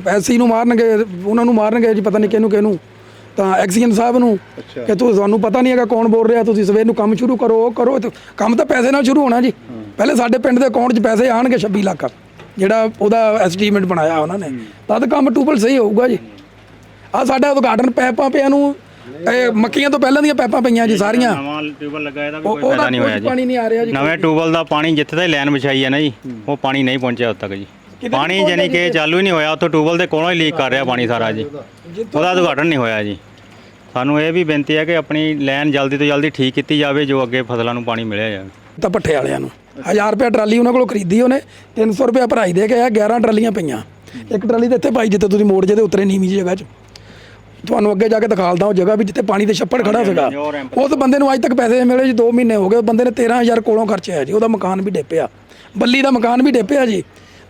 [SPEAKER 1] ਐਸਸੀ ਨੂੰ ਮਾਰਨਗੇ ਉਹਨਾਂ ਨੂੰ ਮਾਰਨਗੇ ਜੀ ਪਤਾ ਨਹੀਂ ਕਿਹਨੂੰ ਕਿਹਨੂੰ। ਤਾਂ ਐਕਸੀਅਨ ਸਾਹਿਬ ਨੂੰ। ਕਿ ਤੂੰ ਤੁਹਾਨੂੰ ਪਤਾ ਨਹੀਂ ਹੈਗਾ ਕੌਣ ਬੋਲ ਰਿਹਾ ਤੁਸੀਂ ਸਵੇਰ ਨੂੰ ਕੰਮ ਸ਼ੁਰੂ ਕਰੋ ਉਹ ਕਰੋ ਤੇ ਕੰਮ ਤਾਂ ਪੈਸੇ ਨਾਲ ਸ਼ੁਰੂ ਹੋਣਾ ਜੀ। ਪਹਿਲੇ ਸਾਡੇ ਪਿੰਡ ਦੇ ਅਕਾਊਂਟ 'ਚ ਪੈਸੇ ਆਣਗੇ 26 ਲੱਖ। ਜਿਹੜਾ ਉਹਦਾ ਐਸਟੀਮੇਟ ਬਣਾਇਆ ਉਹਨਾਂ ਨੇ। ਤਦ ਕੰਮ ਟੂਬਲ ਸਹੀ ਹੋਊਗਾ ਜੀ। ਆ ਸਾਡਾ ਉਦਘਾਟਨ ਪੈਪਾਂ ਪਿਆ ਨੂੰ ਇਹ ਮੱਕੀਆਂ ਤੋਂ ਪਹਿਲਾਂ ਦੀਆਂ ਪੈਪਾਂ ਪਈਆਂ ਜੀ ਸਾਰੀਆਂ।
[SPEAKER 3] ਨਵਾਂ ਟੂਬਲ ਲੱਗਾ ਇਹਦਾ ਵੀ
[SPEAKER 1] ਉਹ-
[SPEAKER 3] ਕੋਈ ਫਾਇਦਾ
[SPEAKER 1] ਉਹਦਾ
[SPEAKER 3] ਨਹੀਂ ਹੋਇਆ
[SPEAKER 1] ਕੋਈ ਪਾਣੀ ਨਹੀਂ ਆ ਰਿਹਾ
[SPEAKER 3] ਜੀ।
[SPEAKER 1] ਜੀ
[SPEAKER 3] ਨਵੇਂ ਟੂਬਲ ਦਾ ਪਾਣੀ ਜਿੱਥੇ ਤੱਕ ਲਾਈਨ ਵਿਛਾਈ ਹੈ ਨਾ ਜੀ ਉਹ ਪਾਣੀ ਨਹੀਂ ਪਹੁੰਚਿਆ ਉਦ ਤੱਕ ਜੀ। ਪਾਣੀ ਜਾਨੀ ਕਿ ਚਾਲੂ ਹੀ ਨਹੀਂ ਹੋਇਆ ਉੱਥੋਂ ਟੂਬਲ ਦੇ ਕੋਲੋਂ ਹੀ ਲੀਕ ਕਰ ਰਿਹਾ ਪਾਣੀ ਸਾਰਾ ਜੀ। ਉਹਦਾ ਉਦਘਾਟਨ ਨਹੀਂ ਹੋਇਆ ਜੀ। ਸਾਨੂੰ ਇਹ ਵੀ ਬੇਨਤੀ ਹੈ ਕਿ ਆਪਣੀ ਲਾਈਨ ਜਲਦੀ ਤੋਂ ਜਲਦੀ ਠੀਕ ਕੀਤੀ ਜਾਵੇ ਜੋ ਅੱਗੇ ਫਸਲਾਂ ਨੂੰ ਪਾਣੀ ਮਿਲਿਆ ਜਾਵੇ।
[SPEAKER 1] ਤਾਂ ਭੱਠੇ ਵਾਲਿਆਂ ਨੂੰ। 1000 ਰੁਪਏ ਟਰਾਲੀ ਉਹਨਾਂ ਕੋਲੋਂ ਖਰੀਦੀ ਉਹਨੇ 300 ਰੁਪਏ ਭਰਾਈ ਦੇ ਕੇ ਆ 11 ਟਰਾਲੀਆਂ ਪਈਆਂ। ਇੱਕ ਟਰਾਲੀ ਤਾਂ ਇੱਥੇ ਪਾਈ ਜਿੱਥੇ ਤੁਸੀਂ ਮੋੜ ਜੇ ਤੇ ਉਤਰੇ ਨੀਵੀਂ ਜਿਹੀ ਜਗ੍ਹਾ 'ਚ। ਤੁਹਾਨੂੰ ਅੱਗੇ ਜਾ ਕੇ ਦਿਖਾਲਦਾ ਉਹ ਜਗ੍ਹਾ ਵੀ ਜਿੱਥੇ ਪਾਣੀ ਦੇ ਛੱਪੜ ਖੜਾ ਸੀਗਾ।
[SPEAKER 3] ਜੋ
[SPEAKER 1] ਉਸ ਬੰਦੇ ਨੂੰ ਅੱਜ ਤੱਕ ਪੈਸੇ ਮਿਲੇ ਜੀ 2 ਮਹੀਨੇ ਹੋ ਗਏ। ਉਹ ਬੰਦੇ ਨੇ 13000 ਕੋਲੋਂ ਖਰਚਿਆ ਜੀ ਉਹਦਾ ਮਕਾਨ ਵੀ ਡੇਪਿਆ ਬੱਲੀ ਦਾ ਮਕਾਨ ਵੀ ਡੇਪਿਆ ਜੀ।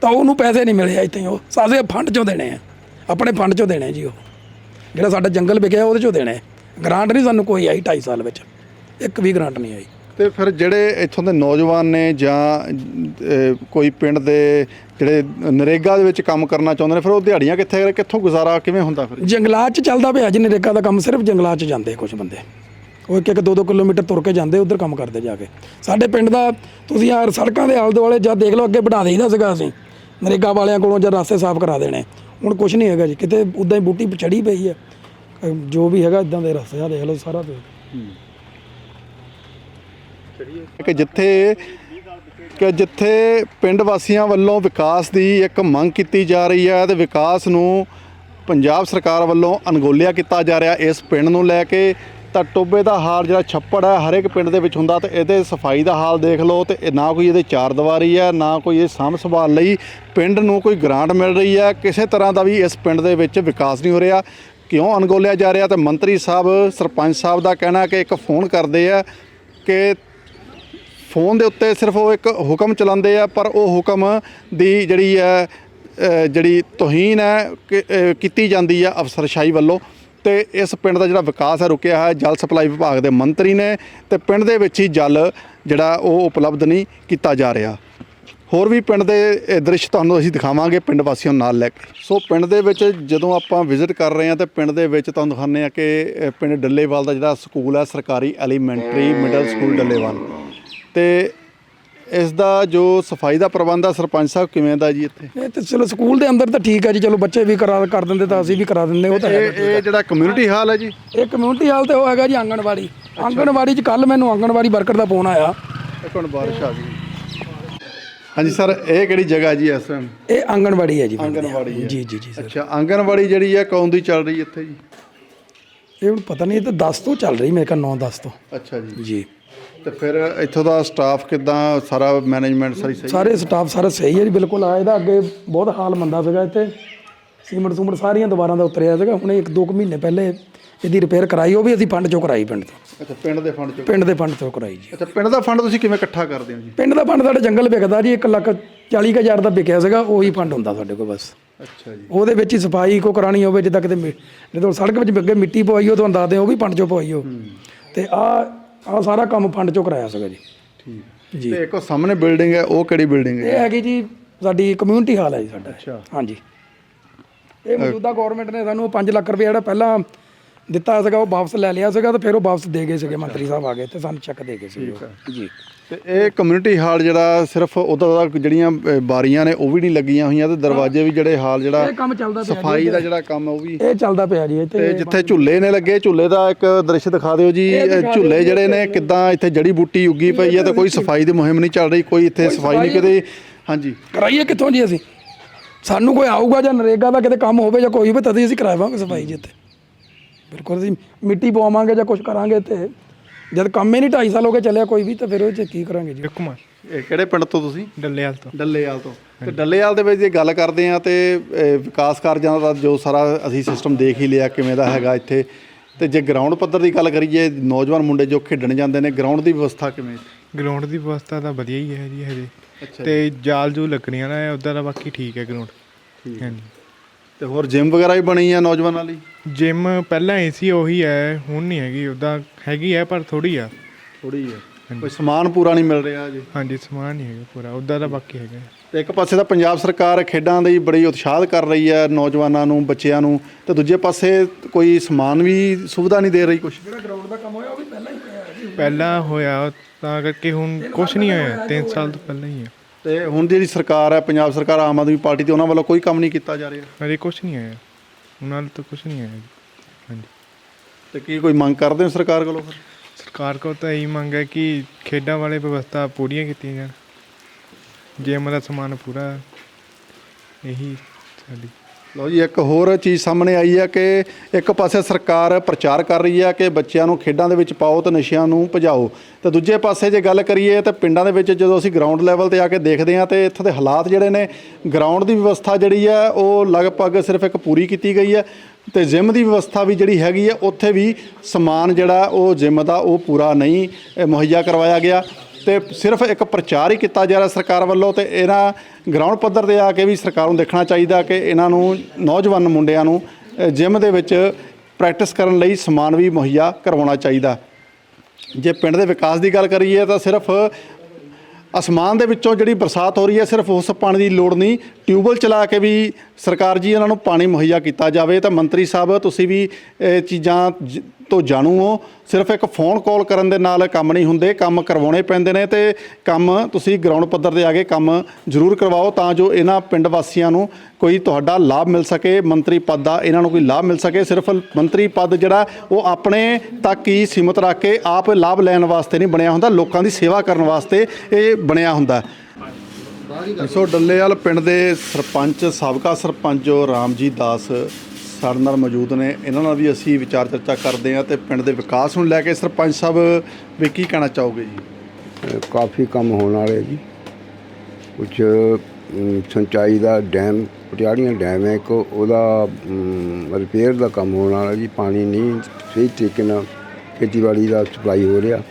[SPEAKER 1] ਤਾਂ ਉਹਨੂੰ ਪੈਸੇ ਨਹੀਂ ਮਿਲੇ ਇੱਥੇ ਉਹ। ਸਾਦੇ ਫੰਡ ਚੋਂ ਦੇਣੇ ਆ। ਆਪਣੇ ਫੰਡ ਚੋਂ ਦੇਣੇ ਜੀ ਉਹ। ਜਿਹੜਾ ਸਾਡਾ ਜੰਗਲ ਵਿਕਿਆ ਉਹਦੇ ਚੋਂ ਦੇਣੇ ਗ੍ਰਾਂਟ ਨਹੀਂ ਸਾਨੂੰ ਕੋਈ ਆਈ 2.5 ਸਾਲ ਵਿੱਚ। ਇੱਕ ਵੀ ਗ੍ਰਾਂਟ ਨਹੀਂ ਆਈ।
[SPEAKER 5] ਤੇ ਫਿਰ ਜਿਹੜੇ ਇੱਥੋਂ ਦੇ ਨੌਜਵਾਨ ਨੇ ਜਾਂ ਕੋਈ ਪਿੰਡ ਦੇ ਜਿਹੜੇ ਨਰੇਗਾ ਦੇ ਵਿੱਚ ਕੰਮ ਕਰਨਾ ਚਾਹੁੰਦੇ ਨੇ ਫਿਰ ਉਹ ਦਿਹਾੜੀਆਂ ਕਿੱਥੇ ਕਰੇ ਕਿੱਥੋਂ ਗੁਜ਼ਾਰਾ ਕਿਵੇਂ ਹੁੰਦਾ ਫਿਰ?
[SPEAKER 1] ਜੰਗਲਾਤ 'ਚ ਚੱਲਦਾ ਪਿਆ ਜੀ ਨਰੇਗਾ ਦਾ ਕੰਮ। ਸਿਰਫ ਜੰਗਲਾਤ 'ਚ ਜਾਂਦੇ ਕੁਝ ਬੰਦੇ। ਉਹ ਇੱਕ ਇੱਕ ਦੋ ਦੋ ਕਿਲੋਮੀਟਰ ਤੁਰ ਕੇ ਜਾਂਦੇ ਉਧਰ ਕੰਮ ਕਰਦੇ ਜਾ ਕੇ। ਸਾਡੇ ਪਿੰਡ ਦਾ ਤੁਸੀਂ ਯਾਰ ਸੜਕਾਂ ਦੇ ਆਲੇ ਦੁਆਲੇ ਜਦ ਦੇਖ ਲਓ ਅੱਗੇ ਵਧਾ ਦੇਈਦਾ ਸੀਗਾ ਅਸੀਂ। ਨਰੇਗਾ ਵਾਲਿਆਂ ਕੋਲੋਂ ਜਾਂ ਰਸਤੇ ਸਾਫ਼ ਕਰਾ ਦੇਣੇ। ਹੁਣ ਕੁਝ ਨਹੀਂ ਹੈਗਾ ਜੀ, ਕਿਤੇ ਉਦਾਂ ਹੀ ਬੂਟੀ ਚੜੀ ਪਈ ਹੈ ਜੋ ਵੀ ਹੈਗਾ ਇਦਾਂ ਦੇ ਰਸਤੇ ਆ, ਦੇਖ ਲਓ ਸਾਰਾ ਤੇ
[SPEAKER 5] ਕਿ ਜਿੱਥੇ ਕਿ ਜਿੱਥੇ ਪਿੰਡ ਵਾਸੀਆਂ ਵੱਲੋਂ ਵਿਕਾਸ ਦੀ ਇੱਕ ਮੰਗ ਕੀਤੀ ਜਾ ਰਹੀ ਹੈ ਤੇ ਵਿਕਾਸ ਨੂੰ ਪੰਜਾਬ ਸਰਕਾਰ ਵੱਲੋਂ ਅਣਗੋਲਿਆ ਕੀਤਾ ਜਾ ਰਿਹਾ ਇਸ ਪਿੰਡ ਨੂੰ ਲੈ ਕੇ ਤਾਂ ਟੋਬੇ ਦਾ ਹਾਲ ਜਿਹੜਾ ਛੱਪੜ ਹੈ, ਹਰੇਕ ਪਿੰਡ ਦੇ ਵਿੱਚ ਹੁੰਦਾ ਤੇ ਇਹਦੇ ਸਫ਼ਾਈ ਦਾ ਹਾਲ ਦੇਖ ਲਓ ਤੇ ਨਾ ਕੋਈ ਇਹਦੇ ਚਾਰ ਦੀਵਾਰੀ ਹੈ, ਨਾ ਕੋਈ ਇਹ ਸਾਂਭ ਸੰਭਾਲ ਲਈ ਪਿੰਡ ਨੂੰ ਕੋਈ ਗ੍ਰਾਂਟ ਮਿਲ ਰਹੀ ਹੈ। ਕਿਸੇ ਤਰ੍ਹਾਂ ਦਾ ਵੀ ਇਸ ਪਿੰਡ ਦੇ ਵਿੱਚ ਵਿਕਾਸ ਨਹੀਂ ਹੋ ਰਿਹਾ। ਕਿਉਂ ਅਣਗੋਲਿਆ ਜਾ ਰਿਹਾ ਤੇ ਮੰਤਰੀ ਸਾਹਿਬ, ਸਰਪੰਚ ਸਾਹਿਬ ਦਾ ਕਹਿਣਾ ਕਿ ਇੱਕ ਫੋਨ ਕਰਦੇ ਆ ਕਿ ਫੋਨ ਦੇ ਉੱਤੇ ਸਿਰਫ ਉਹ ਇੱਕ ਹੁਕਮ ਚਲਾਉਂਦੇ ਆ, ਪਰ ਉਹ ਹੁਕਮ ਦੀ ਜਿਹੜੀ ਹੈ ਜਿਹੜੀ ਤੋਹੀਨ ਹੈ ਕਿ- ਕੀਤੀ ਜਾਂਦੀ ਹੈ ਅਫਸਰਸ਼ਾਹੀ ਵੱਲੋਂ। ਤੇ ਇਸ ਪਿੰਡ ਦਾ ਜਿਹੜਾ ਵਿਕਾਸ ਹੈ, ਰੁਕਿਆ ਹੈ, ਜਲ ਸਪਲਾਈ ਵਿਭਾਗ ਦੇ ਮੰਤਰੀ ਨੇ ਤੇ ਪਿੰਡ ਦੇ ਵਿੱਚ ਹੀ ਜਲ ਜਿਹੜਾ ਉਹ ਉਪਲਬਧ ਨਹੀਂ ਕੀਤਾ ਜਾ ਰਿਹਾ। ਹੋਰ ਵੀ ਪਿੰਡ ਦੇ ਦ੍ਰਿਸ਼ ਤੁਹਾਨੂੰ ਅਸੀਂ ਦਿਖਾਵਾਂਗੇ ਪਿੰਡ ਵਾਸੀਆਂ ਨਾਲ ਲੈ ਕੇ। ਸੋ ਪਿੰਡ ਦੇ ਵਿੱਚ ਜਦੋਂ ਆਪਾਂ ਵਿਜ਼ਿਟ ਕਰ ਰਹੇ ਹਾਂ ਤੇ ਪਿੰਡ ਦੇ ਵਿੱਚ ਤੁਹਾਨੂੰ ਦਿਖਾਉਂਦੇ ਆ ਕਿ ਪਿੰਡ ਡੱਲੇਵਾਲ ਦਾ ਜਿਹੜਾ ਸਕੂਲ ਹੈ, ਸਰਕਾਰੀ ਐਲੀਮੈਂਟਰੀ ਮਿਡਲ ਸਕੂਲ ਡੱਲੇਵਾਲ। ਤੇ ਇਸ ਦਾ ਜੋ ਸਫ਼ਾਈ ਦਾ ਪ੍ਰਬੰਧ ਆ ਸਰਪੰਚ ਸਾਹਿਬ ਕਿਵੇਂ ਦਾ ਜੀ ਇੱਥੇ?
[SPEAKER 1] ਇਹ ਤੇ ਚਲੋ ਸਕੂਲ ਦੇ ਅੰਦਰ ਤਾਂ ਠੀਕ ਹੈ ਜੀ ਚਲੋ ਬੱਚੇ ਵੀ ਕਰਾ ਕਰ ਦਿੰਦੇ ਤਾਂ ਅਸੀਂ ਵੀ ਕਰਾ ਦਿੰਦੇ ਉਹ ਤਾਂ
[SPEAKER 5] ਇਹ ਜਿਹੜਾ ਕਮਿਊਨਿਟੀ ਹਾਲ ਹੈ ਜੀ?
[SPEAKER 1] ਇਹ ਕਮਿਊਨਿਟੀ ਹਾਲ ਤੇ ਉਹ ਹੈਗਾ ਜੀ ਆਂਗਣਵਾੜੀ। ਆਂਗਣਵਾੜੀ 'ਚ ਕੱਲ ਮੈਨੂੰ ਆਂਗਣਵਾੜੀ ਵਰਕਰ ਦਾ ਫੋਨ ਆਇਆ।
[SPEAKER 5] ਇੱਕ ਹੁਣ ਬਾਰਿਸ਼ ਆ ਗਈ। ਹਾਂਜੀ ਸਰ ਇਹ ਕਿਹੜੀ ਜਗ੍ਹਾ ਜੀ ਇਸ ਟਾਈਮ
[SPEAKER 1] ਇਹ ਆਂਗਣਵਾੜੀ ਹੈ ਜੀ।
[SPEAKER 5] ਆਂਗਣਵਾੜੀ ਹੈ।
[SPEAKER 1] ਜੀ ਜੀ ਜੀ ਸਰ।
[SPEAKER 5] ਅੱਛਾ ਆਂਗਨਵਾੜੀ ਜਿਹੜੀ ਹੈ ਕੌਣ ਦੀ ਚੱਲ ਰਹੀ ਇੱਥੇ ਜੀ?
[SPEAKER 1] ਇਹ ਹੁਣ ਪਤਾ ਨਹੀਂ ਇਹ ਤਾਂ 10 ਤੋਂ ਚੱਲ ਰਹੀ ਮੇਰੇ ਕੋਲ 9 10 ਤੋਂ।
[SPEAKER 5] ਅੱਛਾ ਜੀ।
[SPEAKER 1] ਜੀ।
[SPEAKER 5] ਤੇ ਫਿਰ ਇੱਥੋਂ ਦਾ ਸਟਾਫ ਕਿਦਾਂ ਸਾਰਾ ਮੈਨੇਜਮੈਂਟ ਸਾਰੀ ਸਹੀ?
[SPEAKER 1] ਸਾਰੇ ਸਟਾਫ ਸਾਰਾ ਸਹੀ ਹੈ ਜੀ ਬਿਲਕੁਲ। ਆ ਇਹਦਾ ਅੱਗੇ ਬਹੁਤ ਹਾਲ ਮੰਦਾ ਸੀਗਾ ਇੱਥੇ। ਸੀਮਟ ਸੂਮਟ ਸਾਰੀਆਂ ਦੁਬਾਰਾਂ ਦਾ ਉਤਰਿਆ ਸੀਗਾ। ਹੁਣੇ ਇੱਕ ਦੋ ਕੁ ਮਹੀਨੇ ਪਹਿਲੇ ਇਹਦੀ ਰਿਪੇਅਰ ਕਰਾਈ ਉਹ ਵੀ ਅਸੀਂ ਫੰਡ ਚੋਂ ਕਰਾਈ ਪਿੰਡ ਤੋਂ।
[SPEAKER 5] ਅੱਛਾ ਪਿੰਡ ਦੇ ਫੰਡ ਚੋਂ?
[SPEAKER 1] ਪਿੰਡ ਦੇ ਫੰਡ ਤੋਂ ਕਰਾਈ ਜੀ।
[SPEAKER 5] ਅੱਛਾ ਪਿੰਡ ਦਾ ਫੰਡ ਤੁਸੀਂ ਕਿਵੇਂ ਇਕੱਠਾ ਕਰਦੇ ਹੋ ਜੀ?
[SPEAKER 1] ਪਿੰਡ ਦਾ ਫੰਡ ਸਾਡਾ ਜੰਗਲ ਵਿਕਦਾ ਜੀ 1 ਲੱਖ 40 ਕੁ ਹਜ਼ਾਰ ਦਾ ਵਿਕਿਆ ਸੀਗਾ ਉਹੀ ਫੰਡ ਹੁੰਦਾ ਸਾਡੇ ਕੋਲ ਬਸ।
[SPEAKER 5] ਅੱਛਾ ਜੀ।
[SPEAKER 1] ਉਹਦੇ ਵਿੱਚ ਹੀ ਸਫ਼ਾਈ ਕੋ ਕਰਾਣੀ ਹੋਵੇ ਜਿੱਦਾਂ ਕਿਤੇ ਜਦੋਂ ਸੜਕ ਵਿੱਚ ਅੱਗੇ ਮਿੱਟੀ ਪਵਾਈ ਉਹ ਤੁਹਾਨੂੰ ਦੱਸਦੇ ਉਹ ਵੀ ਫੰਡ ਚੋਂ ਪਵਾਈ ਉਹ ਤੇ ਆ ਆ ਸਾਰਾ ਕੰਮ ਫੰਡ ਚੋਂ ਕਰਾਇਆ ਸੀਗਾ ਜੀ।
[SPEAKER 5] ਠੀਕ।
[SPEAKER 1] ਜੀ।
[SPEAKER 5] ਤੇ ਇੱਕ ਉਹ ਸਾਹਮਣੇ ਬਿਲਡਿੰਗ ਹੈ ਉਹ ਕਿਹੜੀ ਬਿਲਡਿੰਗ ਹੈ?
[SPEAKER 1] ਇਹ ਹੈਗੀ ਜੀ ਸਾਡੀ ਕਮਿਊਨਿਟੀ ਹਾਲ ਹੈ ਜੀ ਸਾਡਾ।
[SPEAKER 5] ਅੱਛਾ।
[SPEAKER 1] ਹਾਂਜੀ। ਇਹ ਮੌਜੂਦਾ ਗਵਰਨਮੈਂਟ ਨੇ ਸਾਨੂੰ 5 ਲੱਖ ਰੁਪਏ ਜਿਹੜਾ ਪਹਿਲਾਂ ਦਿੱਤਾ ਸੀਗਾ ਉਹ ਵਾਪਸ ਲੈ ਲਿਆ ਸੀਗਾ ਤੇ ਫਿਰ ਉਹ ਵਾਪਸ ਦੇ ਗਏ ਸੀਗੇ ਮੰਤਰੀ ਸਾਹਿਬ ਆ ਗਏ ਤੇ ਸਾਨੂੰ ਚੈੱਕ ਦੇ ਗਏ ਉਹ। ਜੀ।
[SPEAKER 5] ਤੇ ਇਹ ਕਮਿਊਨਿਟੀ ਹਾਲ ਜਿਹੜਾ ਸਿਰਫ ਉਹਦਾ ਦਾ ਜਿਹੜੀਆਂ ਬਾਰੀਆਂ ਨੇ ਉਹ ਵੀ ਨਹੀਂ ਲੱਗੀਆਂ ਹੋਈਆਂ ਤੇ ਦਰਵਾਜ਼ੇ ਵੀ ਜਿਹੜੇ ਹਾਲ ਜਿਹੜਾ
[SPEAKER 1] ਇਹ ਕੰਮ ਚੱਲਦਾ ਪਿਆ ਜੀ
[SPEAKER 5] ਸਫ਼ਾਈ ਦਾ ਜਿਹੜਾ ਕੰਮ ਉਹ ਵੀ
[SPEAKER 1] ਇਹ ਚੱਲਦਾ ਪਿਆ ਜੀ
[SPEAKER 5] ਤੇ ਜਿੱਥੇ ਝੁੱਲੇ ਨੇ ਲੱਗੇ ਝੁੱਲੇ ਦਾ ਇੱਕ ਦ੍ਰਿਸ਼ ਦਿਖਾ ਦਿਓ ਜੀ। ਝੁੱਲੇ ਜਿਹੜੇ ਨੇ ਕਿੱਦਾਂ ਇੱਥੇ ਜੜੀ ਬੂਟੀ ਉੱਗੀ ਪਈ ਹੈ ਤੇ ਕੋਈ ਸਫ਼ਾਈ ਦੀ ਮੁਹਿੰਮ ਨਹੀਂ ਚੱਲ ਰਹੀ ਕੋਈ ਇੱਥੇ ਸਫ਼ਾਈ ਨਹੀਂ ਕਿਤੇ ਹਾਂਜੀ।
[SPEAKER 1] ਕਰਾਈਏ ਕਿੱਥੋਂ ਜੀ ਅਸੀਂ? ਸਾਨੂੰ ਕੋਈ ਆਊਗਾ ਜਾਂ ਨਰੇਗਾ ਦਾ ਕਿਤੇ ਕੰਮ ਹੋਵੇ ਜਾਂ ਕੋਈ ਹੋਵੇ ਤਦ ਅਸੀਂ ਕਰਾਵਾਂਗੇ ਸਫ਼ਾਈ ਜੀ ਇੱਥੇ। ਬਿਲਕੁਲ ਅਸੀਂ ਮਿੱਟੀ ਪਵਾਵਾਂਗੇ ਜਾਂ ਕੁਝ ਕਰਾਂਗੇ ਤੇ ਜਦ ਕੰਮ ਹੀ ਨਹੀਂ 2.5 ਸਾਲ ਹੋ ਗਏ ਚੱਲਿਆ ਕੋਈ ਵੀ ਤਾਂ ਫਿਰ ਉਹ ਚ ਕੀ ਕਰਾਂਗੇ ਜੀ?
[SPEAKER 6] ਕੁਮਾਰ
[SPEAKER 5] ਇਹ ਕਿਹੜੇ ਪਿੰਡ ਤੋਂ ਤੁਸੀਂ?
[SPEAKER 6] ਡੱਲੇਵਾਲ ਤੋਂ।
[SPEAKER 5] ਡੱਲੇਵਾਲ ਤੋਂ। ਤੇ ਡੱਲੇਵਾਲ ਦੇ ਵਿੱਚ ਜੇ ਗੱਲ ਕਰਦੇ ਆ ਤੇ ਵਿਕਾਸ ਕਾਰਜਾਂ ਦਾ ਜੋ ਸਾਰਾ ਅਸੀਂ ਸਿਸਟਮ ਦੇਖ ਹੀ ਲਿਆ ਕਿਵੇਂ ਦਾ ਹੈਗਾ ਇੱਥੇ। ਤੇ ਜੇ ਗਰਾਊਂਡ ਪੱਧਰ ਦੀ ਗੱਲ ਕਰੀਏ ਨੌਜਵਾਨ ਮੁੰਡੇ ਜੋ ਖੇਡਣ ਜਾਂਦੇ ਨੇ ਗਰਾਊਂਡ ਦੀ ਵਿਵਸਥਾ ਕਿਵੇਂ?
[SPEAKER 6] ਗਰਾਊਂਡ ਦੀ ਵਿਵਸਥਾ ਤਾਂ ਵਧੀਆ ਹੀ ਹੈ ਜੀ ਹਜੇ। ਤੇ ਜਾਲ ਜੂ ਲੱਗਣੀਆਂ ਨਾ ਉਦਾਂ ਦਾ ਬਾਕੀ ਠੀਕ ਹੈ ਗਰਾਊਂਡ ਹਾਂਜੀ।
[SPEAKER 5] ਤੇ ਹੋਰ ਜਿਮ ਵਗੈਰਾ ਵੀ ਬਣੀ ਆ ਨੌਜਵਾਨਾਂ ਲਈ?
[SPEAKER 6] ਜਿਮ ਪਹਿਲਾਂ ਏ ਸੀ ਉਹੀ ਹੈ ਹੁਣ ਨਹੀਂ ਹੈਗੀ ਉਦਾਂ ਹੈਗੀ ਹੈ ਪਰ ਥੋੜੀ ਆ।
[SPEAKER 5] ਥੋੜੀ ਹੈ ਕੋਈ ਸਮਾਨ ਪੂਰਾ ਨਹੀਂ ਮਿਲ ਰਿਹਾ ਜੀ
[SPEAKER 6] ਹਾਂਜੀ ਸਮਾਨ ਨਹੀਂ ਹੈਗਾ ਪੂਰਾ ਉਦਾਂ ਦਾ ਬਾਕੀ ਹੈਗਾ।
[SPEAKER 5] ਤੇ ਇੱਕ ਪਾਸੇ ਤਾਂ ਪੰਜਾਬ ਸਰਕਾਰ ਖੇਡਾਂ ਦੀ ਬੜੀ ਉਤਸ਼ਾਹ ਕਰ ਰਹੀ ਹੈ ਨੌਜਵਾਨਾਂ ਨੂੰ ਬੱਚਿਆਂ ਨੂੰ ਤੇ ਦੂਜੇ ਪਾਸੇ ਕੋਈ ਸਮਾਨ ਵੀ ਸੁਵਿਧਾ ਨਹੀਂ ਦੇ ਰਹੀ ਕੁਝ
[SPEAKER 6] ਪਹਿਲਾਂ ਹੋਇਆ ਤਾਂ ਕਰਕੇ ਹੁਣ ਕੁਝ ਨਹੀਂ ਹੋਇਆ 3 ਸਾਲ ਤੋਂ ਪਹਿਲਾਂ ਹੀ ਹੈ
[SPEAKER 5] ਤੇ ਹੁਣ ਦੀ ਜਿਹੜੀ ਸਰਕਾਰ ਹੈ ਪੰਜਾਬ ਸਰਕਾਰ ਆਮ ਆਦਮੀ ਪਾਰਟੀ ਤੇ ਉਹਨਾਂ ਵੱਲੋਂ ਕੋਈ ਕੰਮ ਨਹੀਂ ਕੀਤਾ ਜਾ ਰਿਹਾ।
[SPEAKER 6] ਹਜੇ ਕੁਝ ਨਹੀਂ ਆਇਆ। ਉਹਨਾਂ ਨਾਲ ਤਾਂ ਕੁਝ ਨਹੀਂ ਆਇਆ ਜੀ। ਹਾਂਜੀ।
[SPEAKER 5] ਤੇ ਕੀ ਕੋਈ ਮੰਗ ਕਰਦੇ ਹੋ ਸਰਕਾਰ ਕੋਲੋਂ ਫਿਰ?
[SPEAKER 6] ਸਰਕਾਰ ਕੋਲ ਤਾਂ ਇਹੀ ਮੰਗ ਹੈ ਕਿ ਖੇਡਾਂ ਵਾਲੇ ਵਿਵਸਥਾ ਪੂਰੀਆਂ ਕੀਤੀਆਂ ਜਾਣ। ਜਿਮ ਦਾ ਸਮਾਨ ਪੂਰਾ ਇਹੀ ਸਾਡੀ
[SPEAKER 5] ਲਓ ਜੀ, ਇੱਕ ਹੋਰ ਚੀਜ਼ ਸਾਹਮਣੇ ਆਈ ਹੈ ਕਿ ਇੱਕ ਪਾਸੇ ਸਰਕਾਰ ਪ੍ਰਚਾਰ ਕਰ ਰਹੀ ਹੈ ਕਿ ਬੱਚਿਆਂ ਨੂੰ ਖੇਡਾਂ ਦੇ ਵਿੱਚ ਪਾਓ ਤੇ ਨਸ਼ਿਆਂ ਨੂੰ ਭਜਾਓ। ਤੇ ਦੂਜੇ ਪਾਸੇ ਜੇ ਗੱਲ ਕਰੀਏ ਤਾਂ ਪਿੰਡਾਂ ਦੇ ਵਿੱਚ ਜਦੋਂ ਅਸੀਂ ਗਰਾਊਂਡ ਲੈਵਲ ਤੇ ਆ ਕੇ ਦੇਖਦੇ ਹਾਂ ਤੇ ਇੱਥੋਂ ਦੇ ਹਾਲਾਤ ਜਿਹੜੇ ਨੇ ਗਰਾਊਂਡ ਦੀ ਵਿਵਸਥਾ ਜਿਹੜੀ ਹੈ ਉਹ ਲਗਭਗ ਸਿਰਫ ਇੱਕ ਪੂਰੀ ਕੀਤੀ ਗਈ ਹੈ ਤੇ ਜਿਮ ਦੀ ਵਿਵਸਥਾ ਵੀ ਜਿਹੜੀ ਹੈਗੀ ਹੈ, ਉੱਥੇ ਵੀ ਸਮਾਨ ਜਿਹੜਾ ਉਹ ਜਿਮ ਦਾ ਉਹ ਪੂਰਾ ਨਹੀਂ ਮੁਹੱਈਆ ਕਰਵਾਇਆ ਗਿਆ। ਤੇ ਸਿਰਫ ਇੱਕ ਪ੍ਰਚਾਰ ਹੀ ਕੀਤਾ ਜਾ ਰਿਹਾ ਸਰਕਾਰ ਵੱਲੋਂ ਤੇ ਇਹਨਾਂ ਗਰਾਊਂਡ ਪੱਧਰ ਤੇ ਆ ਕੇ ਵੀ ਸਰਕਾਰ ਨੂੰ ਦੇਖਣਾ ਚਾਹੀਦਾ ਕਿ ਇਹਨਾਂ ਨੂੰ ਨੌਜਵਾਨ ਮੁੰਡਿਆਂ ਨੂੰ ਜਿਮ ਦੇ ਵਿੱਚ ਪ੍ਰੈਕਟਿਸ ਕਰਨ ਲਈ ਸਮਾਨ ਵੀ ਮੁਹੱਈਆ ਕਰਵਾਉਣਾ ਚਾਹੀਦਾ। ਜੇ ਪਿੰਡ ਦੇ ਵਿਕਾਸ ਦੀ ਗੱਲ ਕਰੀਏ ਤਾਂ ਸਿਰਫ ਅਸਮਾਨ ਦੇ ਵਿੱਚੋਂ ਜਿਹੜੀ ਬਰਸਾਤ ਹੋ ਰਹੀ ਹੈ ਸਿਰਫ ਉਸ ਪਾਣੀ ਦੀ ਲੋੜ ਨਹੀਂ, ਟਿਊਬਵੈੱਲ ਚਲਾ ਕੇ ਵੀ ਸਰਕਾਰ ਜੀ ਇਹਨਾਂ ਨੂੰ ਪਾਣੀ ਮੁਹੱਈਆ ਕੀਤਾ ਜਾਵੇ ਤਾਂ ਮੰਤਰੀ ਸਾਹਿਬ ਤੁਸੀਂ ਵੀ ਇਹ ਚੀਜ਼ਾਂ ਜ- ਤੋਂ ਜਾਣੂ ਹੋ ਸਿਰਫ ਇੱਕ ਫੋਨ ਕਾਲ ਕਰਨ ਦੇ ਨਾਲ ਕੰਮ ਨਹੀਂ ਹੁੰਦੇ ਕੰਮ ਕਰਵਾਉਣੇ ਪੈਂਦੇ ਨੇ ਤੇ ਕੰਮ ਤੁਸੀਂ ਗਰਾਊਂਡ ਪੱਧਰ ਤੇ ਆ ਕੇ ਕੰਮ ਜ਼ਰੂਰ ਕਰਵਾਓ ਤਾਂ ਜੋ ਇਹਨਾਂ ਪਿੰਡ ਵਾਸੀਆਂ ਨੂੰ ਕੋਈ ਤੁਹਾਡਾ ਲਾਭ ਮਿਲ ਸਕੇ ਮੰਤਰੀ ਪਦ ਦਾ ਇਹਨਾਂ ਨੂੰ ਕੋਈ ਲਾਭ ਮਿਲ ਸਕੇ। ਸਿਰਫ ਮੰਤਰੀ ਪਦ ਜਿਹੜਾ ਉਹ ਆਪਣੇ ਤੱਕ ਹੀ ਸੀਮਤ ਰੱਖ ਕੇ ਆਪ ਲਾਭ ਲੈਣ ਵਾਸਤੇ ਨਹੀਂ ਬਣਿਆ ਹੁੰਦਾ ਲੋਕਾਂ ਦੀ ਸੇਵਾ ਕਰਨ ਵਾਸਤੇ ਇਹ ਬਣਿਆ ਹੁੰਦਾ। ਸੋ ਡੱਲੇਵਾਲ ਪਿੰਡ ਦੇ ਸਰਪੰਚ ਸਾਬਕਾ ਸਰਪੰਚ ਜੋ ਰਾਮਜੀਤ ਦਾਸ ਸਾਡੇ ਨਾਲ ਮੌਜੂਦ ਨੇ। ਇਹਨਾਂ ਨਾਲ ਵੀ ਅਸੀਂ ਵਿਚਾਰ ਚਰਚਾ ਕਰਦੇ ਹਾਂ ਤੇ ਪਿੰਡ ਦੇ ਵਿਕਾਸ ਨੂੰ ਲੈ ਕੇ ਸਰਪੰਚ ਸਾਹਿਬ, ਵੀ ਕੀ ਕਹਿਣਾ ਚਾਹੋਗੇ ਜੀ?
[SPEAKER 4] ਕਾਫੀ ਕੰਮ ਹੋਣ ਵਾਲੇ ਜੀ। ਕੁਝ ਸਿੰਚਾਈ ਦਾ ਡੈਮ ਪਟਿਆੜੀਆਂ ਡੈਮ ਹੈ ਇੱਕ, ਉਹਦਾ ਰਿਪੇਅਰ ਦਾ ਕੰਮ ਹੋਣ ਵਾਲਾ ਜੀ। ਪਾਣੀ ਨਹੀਂ ਸਹੀ ਤਰੀਕੇ ਨਾਲ ਖੇਤੀਬਾੜੀ ਦਾ ਸਪਲਾਈ ਹੋ ਰਿਹਾ।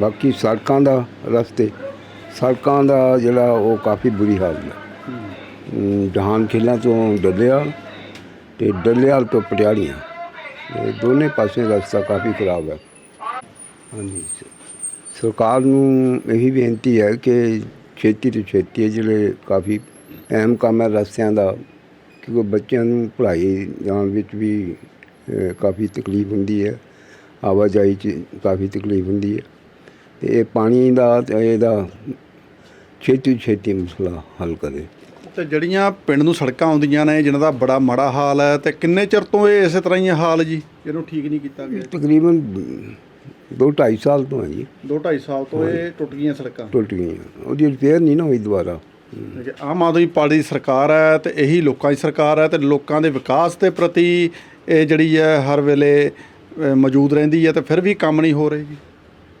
[SPEAKER 4] ਬਾਕੀ ਸੜਕਾਂ ਦਾ ਰਸਤੇ, ਸੜਕਾਂ ਦਾ ਜਿਹੜਾ ਉਹ ਕਾਫੀ ਬੁਰੀ ਹਾਲਤ ਹੈ। ਜਹਾਨ ਖੇਲਾਂ ਤੋਂ ਡੱਲੇਵਾਲ ਤੇ ਡੱਲਿਆਲ ਤੋਂ ਪਟਿਆਲੀਆਂ। ਇਹ ਦੋਨੇ ਪਾਸੇ ਰਸਤਾ ਕਾਫੀ ਖਰਾਬ ਹੈ। ਹਾਂਜੀ। ਸਰਕਾਰ ਨੂੰ ਇਹੀ ਬੇਨਤੀ ਹੈ ਕਿ ਛੇਤੀ ਤੋਂ ਛੇਤੀ ਜਿਹੜੇ ਕਾਫੀ ਅਹਿਮ ਕੰਮ ਹੈ ਰਸਤਿਆਂ ਦਾ, ਕਿਉਂਕਿ ਬੱਚਿਆਂ ਨੂੰ ਪੜ੍ਹਾਈ ਜਾਣ ਵਿੱਚ ਵੀ ਕਾਫੀ ਤਕਲੀਫ ਹੁੰਦੀ ਹੈ। ਆਵਾਜਾਈ 'ਚ ਕਾਫੀ ਤਕਲੀਫ ਹੁੰਦੀ ਹੈ। ਤੇ ਇਹ ਪਾਣੀ ਦਾ ਇਹਦਾ ਛੇਤੀ ਤੋਂ ਛੇਤੀ ਮਸਲਾ ਹੱਲ ਕਰੇ।
[SPEAKER 5] ਤੇ ਜਿਹੜੀਆਂ ਪਿੰਡ ਨੂੰ ਸੜਕਾਂ ਆਉਂਦੀਆਂ ਨੇ ਜਿਨ੍ਹਾਂ ਦਾ ਬੜਾ ਮਾੜਾ ਹਾਲ ਹੈ ਤੇ ਕਿੰਨੇ ਚਿਰ ਤੋਂ ਇਹ ਇਸੇ ਤਰ੍ਹਾਂ ਹੀ ਹੈ ਹਾਲ ਜੀ? ਇਹਨੂੰ ਠੀਕ ਨਹੀਂ ਕੀਤਾ ਗਿਆ।
[SPEAKER 4] ਤਕਰੀਬਨ 2.5 ਸਾਲ ਤੋਂ ਹੈ ਜੀ।
[SPEAKER 5] 2.5 ਸਾਲ ਤੋਂ ਇਹ ਟੁੱਟ ਗਈਆਂ ਸੜਕਾਂ?
[SPEAKER 4] ਟੁੱਟ ਗਈਆਂ। ਉਹਦੀ ਰਿਪੇਅਰ ਨਹੀਂ ਨਾ ਹੋਈ ਦੁਬਾਰਾ।
[SPEAKER 5] ਆਮ ਆਦਮੀ ਪਾਰਟੀ ਦੀ ਸਰਕਾਰ ਹੈ ਤੇ ਇਹੀ ਲੋਕਾਂ ਦੀ ਸਰਕਾਰ ਹੈ ਤੇ ਲੋਕਾਂ ਦੇ ਵਿਕਾਸ ਦੇ ਪ੍ਰਤੀ ਇਹ ਜਿਹੜੀ ਹੈ ਹਰ ਵੇਲੇ ਮੌਜੂਦ ਰਹਿੰਦੀ ਹੈ ਤੇ ਫਿਰ ਵੀ ਕੰਮ ਨਹੀਂ ਹੋ ਰਹੇ ਜੀ।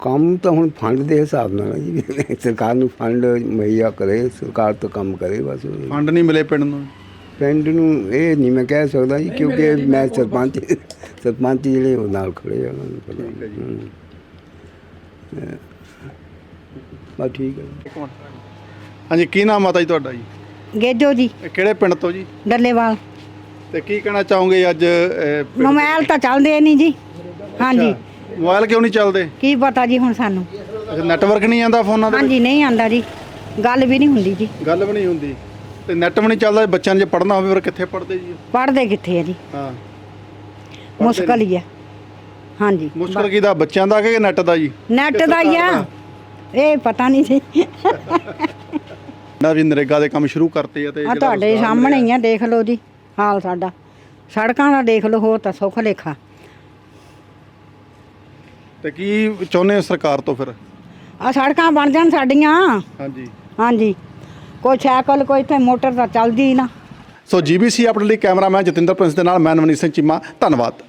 [SPEAKER 4] ਕੰਮ ਤਾਂ ਹੁਣ ਫੰਡ ਦੇ ਹਿਸਾਬ ਨਾਲ ਹੈ ਜੀ। ਸਰਕਾਰ ਨੂੰ ਫੰਡ ਮੁਹੱਈਆ ਕਰੇ ਸਰਕਾਰ ਤਾਂ ਕੰਮ ਕਰੇ ਬਸ।
[SPEAKER 5] ਫੰਡ ਨਹੀਂ ਮਿਲੇ ਪਿੰਡ ਨੂੰ?
[SPEAKER 4] ਪਿੰਡ ਨੂੰ ਇਹ ਨਹੀਂ ਮੈਂ ਕਹਿ ਸਕਦਾ ਜੀ ਕਿਉਂਕਿ ਮੈਂ ਸਰਪੰਚ ਸਰਪੰਚ ਜਿਹੜੇ ਉਹ ਨਾਲ ਖੜੇ ਆ ਉਹਨਾਂ ਨੂੰ ਪਤਾ ਬਸ ਠੀਕ ਹੈ।
[SPEAKER 5] ਹਾਂਜੀ ਕੀ ਨਾਮ ਆ ਤਾ ਜੀ ਤੁਹਾਡਾ ਜੀ?
[SPEAKER 7] ਗੇਜੋ ਜੀ।
[SPEAKER 5] ਕਿਹੜੇ ਪਿੰਡ ਤੋਂ ਜੀ?
[SPEAKER 7] ਡੱਲੇਵਾਲ
[SPEAKER 5] ਤੇ ਕੀ ਕਹਿਣਾ ਚਾਹੋਗੇ ਅੱਜ
[SPEAKER 7] ਮੋਬਾਈਲ ਤਾਂ ਚੱਲਦੇ ਨਹੀਂ ਜੀ। ਹਾਂਜੀ।
[SPEAKER 5] ਮੋਬਾਈਲ ਕਿਉਂ ਨਹੀਂ ਚੱਲਦੇ?
[SPEAKER 7] ਕੀ ਪਤਾ ਜੀ ਹੁਣ ਸਾਨੂੰ।
[SPEAKER 5] ਨੈਟਵਰਕ ਨਹੀਂ ਆਂਦਾ ਫੋਨਾਂ ਦੇ?
[SPEAKER 7] ਹਾਂਜੀ ਨਹੀਂ ਆਂਦਾ ਜੀ। ਗੱਲ ਵੀ ਨਹੀਂ ਹੁੰਦੀ ਜੀ।
[SPEAKER 5] ਗੱਲ ਵੀ ਨਹੀਂ ਹੁੰਦੀ। ਤੇ ਨੈਟ ਵੀ ਨਹੀਂ ਚੱਲਦਾ ਬੱਚਿਆਂ ਨੇ ਜੇ ਪੜ੍ਹਨਾ ਹੋਵੇ ਫਿਰ ਕਿੱਥੇ ਪੜ੍ਹਦੇ ਜੀ
[SPEAKER 7] ਪੜਦੇ ਕਿੱਥੇ ਆ ਜੀ?
[SPEAKER 5] ਹਾਂ।
[SPEAKER 7] ਮੁਸ਼ਕਲ ਹੀ ਆ। ਹਾਂਜੀ।
[SPEAKER 5] ਮੁਸ਼ਕਲ ਕਿਹਦਾ ਬੱਚਿਆਂ ਦਾ ਕਿ ਨੈਟ ਦਾ ਜੀ?
[SPEAKER 7] ਨੈਟ ਦਾ ਹੀ ਆ। ਇਹ ਪਤਾ ਨਹੀਂ ਸੀ
[SPEAKER 5] ਨਾ ਵੀ ਨਰੇਗਾ ਦੇ ਕੰਮ ਸ਼ੁਰੂ ਕਰਤੇ ਆ ਤੇ
[SPEAKER 7] ਆ ਤੁਹਾਡੇ ਸਾਹਮਣੇ। ਹੀ ਆ। ਦੇਖ ਲਓ ਜੀ ਹਾਲ ਸਾਡਾ। ਸੜਕਾਂ ਦਾ ਦੇਖ ਲਓ ਹੋਰ ਤਾਂ ਸੁੱਖ ਲੇਖਾ।
[SPEAKER 5] ਤੇ ਕੀ ਚਾਹੁੰਦੇ ਹੋ ਸਰਕਾਰ ਤੋਂ ਫਿਰ?
[SPEAKER 7] ਆ ਸੜਕਾਂ ਬਣ ਜਾਣ ਸਾਡੀਆਂ।
[SPEAKER 5] ਹਾਂਜੀ।
[SPEAKER 7] ਹਾਂਜੀ। ਕੋਈ ਸਾਈਕਲ ਕੋਈ ਇੱਥੇ ਮੋਟਰ ਤਾਂ ਚੱਲਦੀ ਹੀ ਨਾ।
[SPEAKER 5] ਸੋ ਜੀਬੀਸੀ ਆਪਣੇ ਲਈ ਕੈਮਰਾਮੈਨ ਜਤਿੰਦਰ ਪ੍ਰਿੰਸ ਦੇ ਨਾਲ ਮੈਂ ਨਵਨੀਤ ਸਿੰਘ ਚੀਮਾ। ਧੰਨਵਾਦ।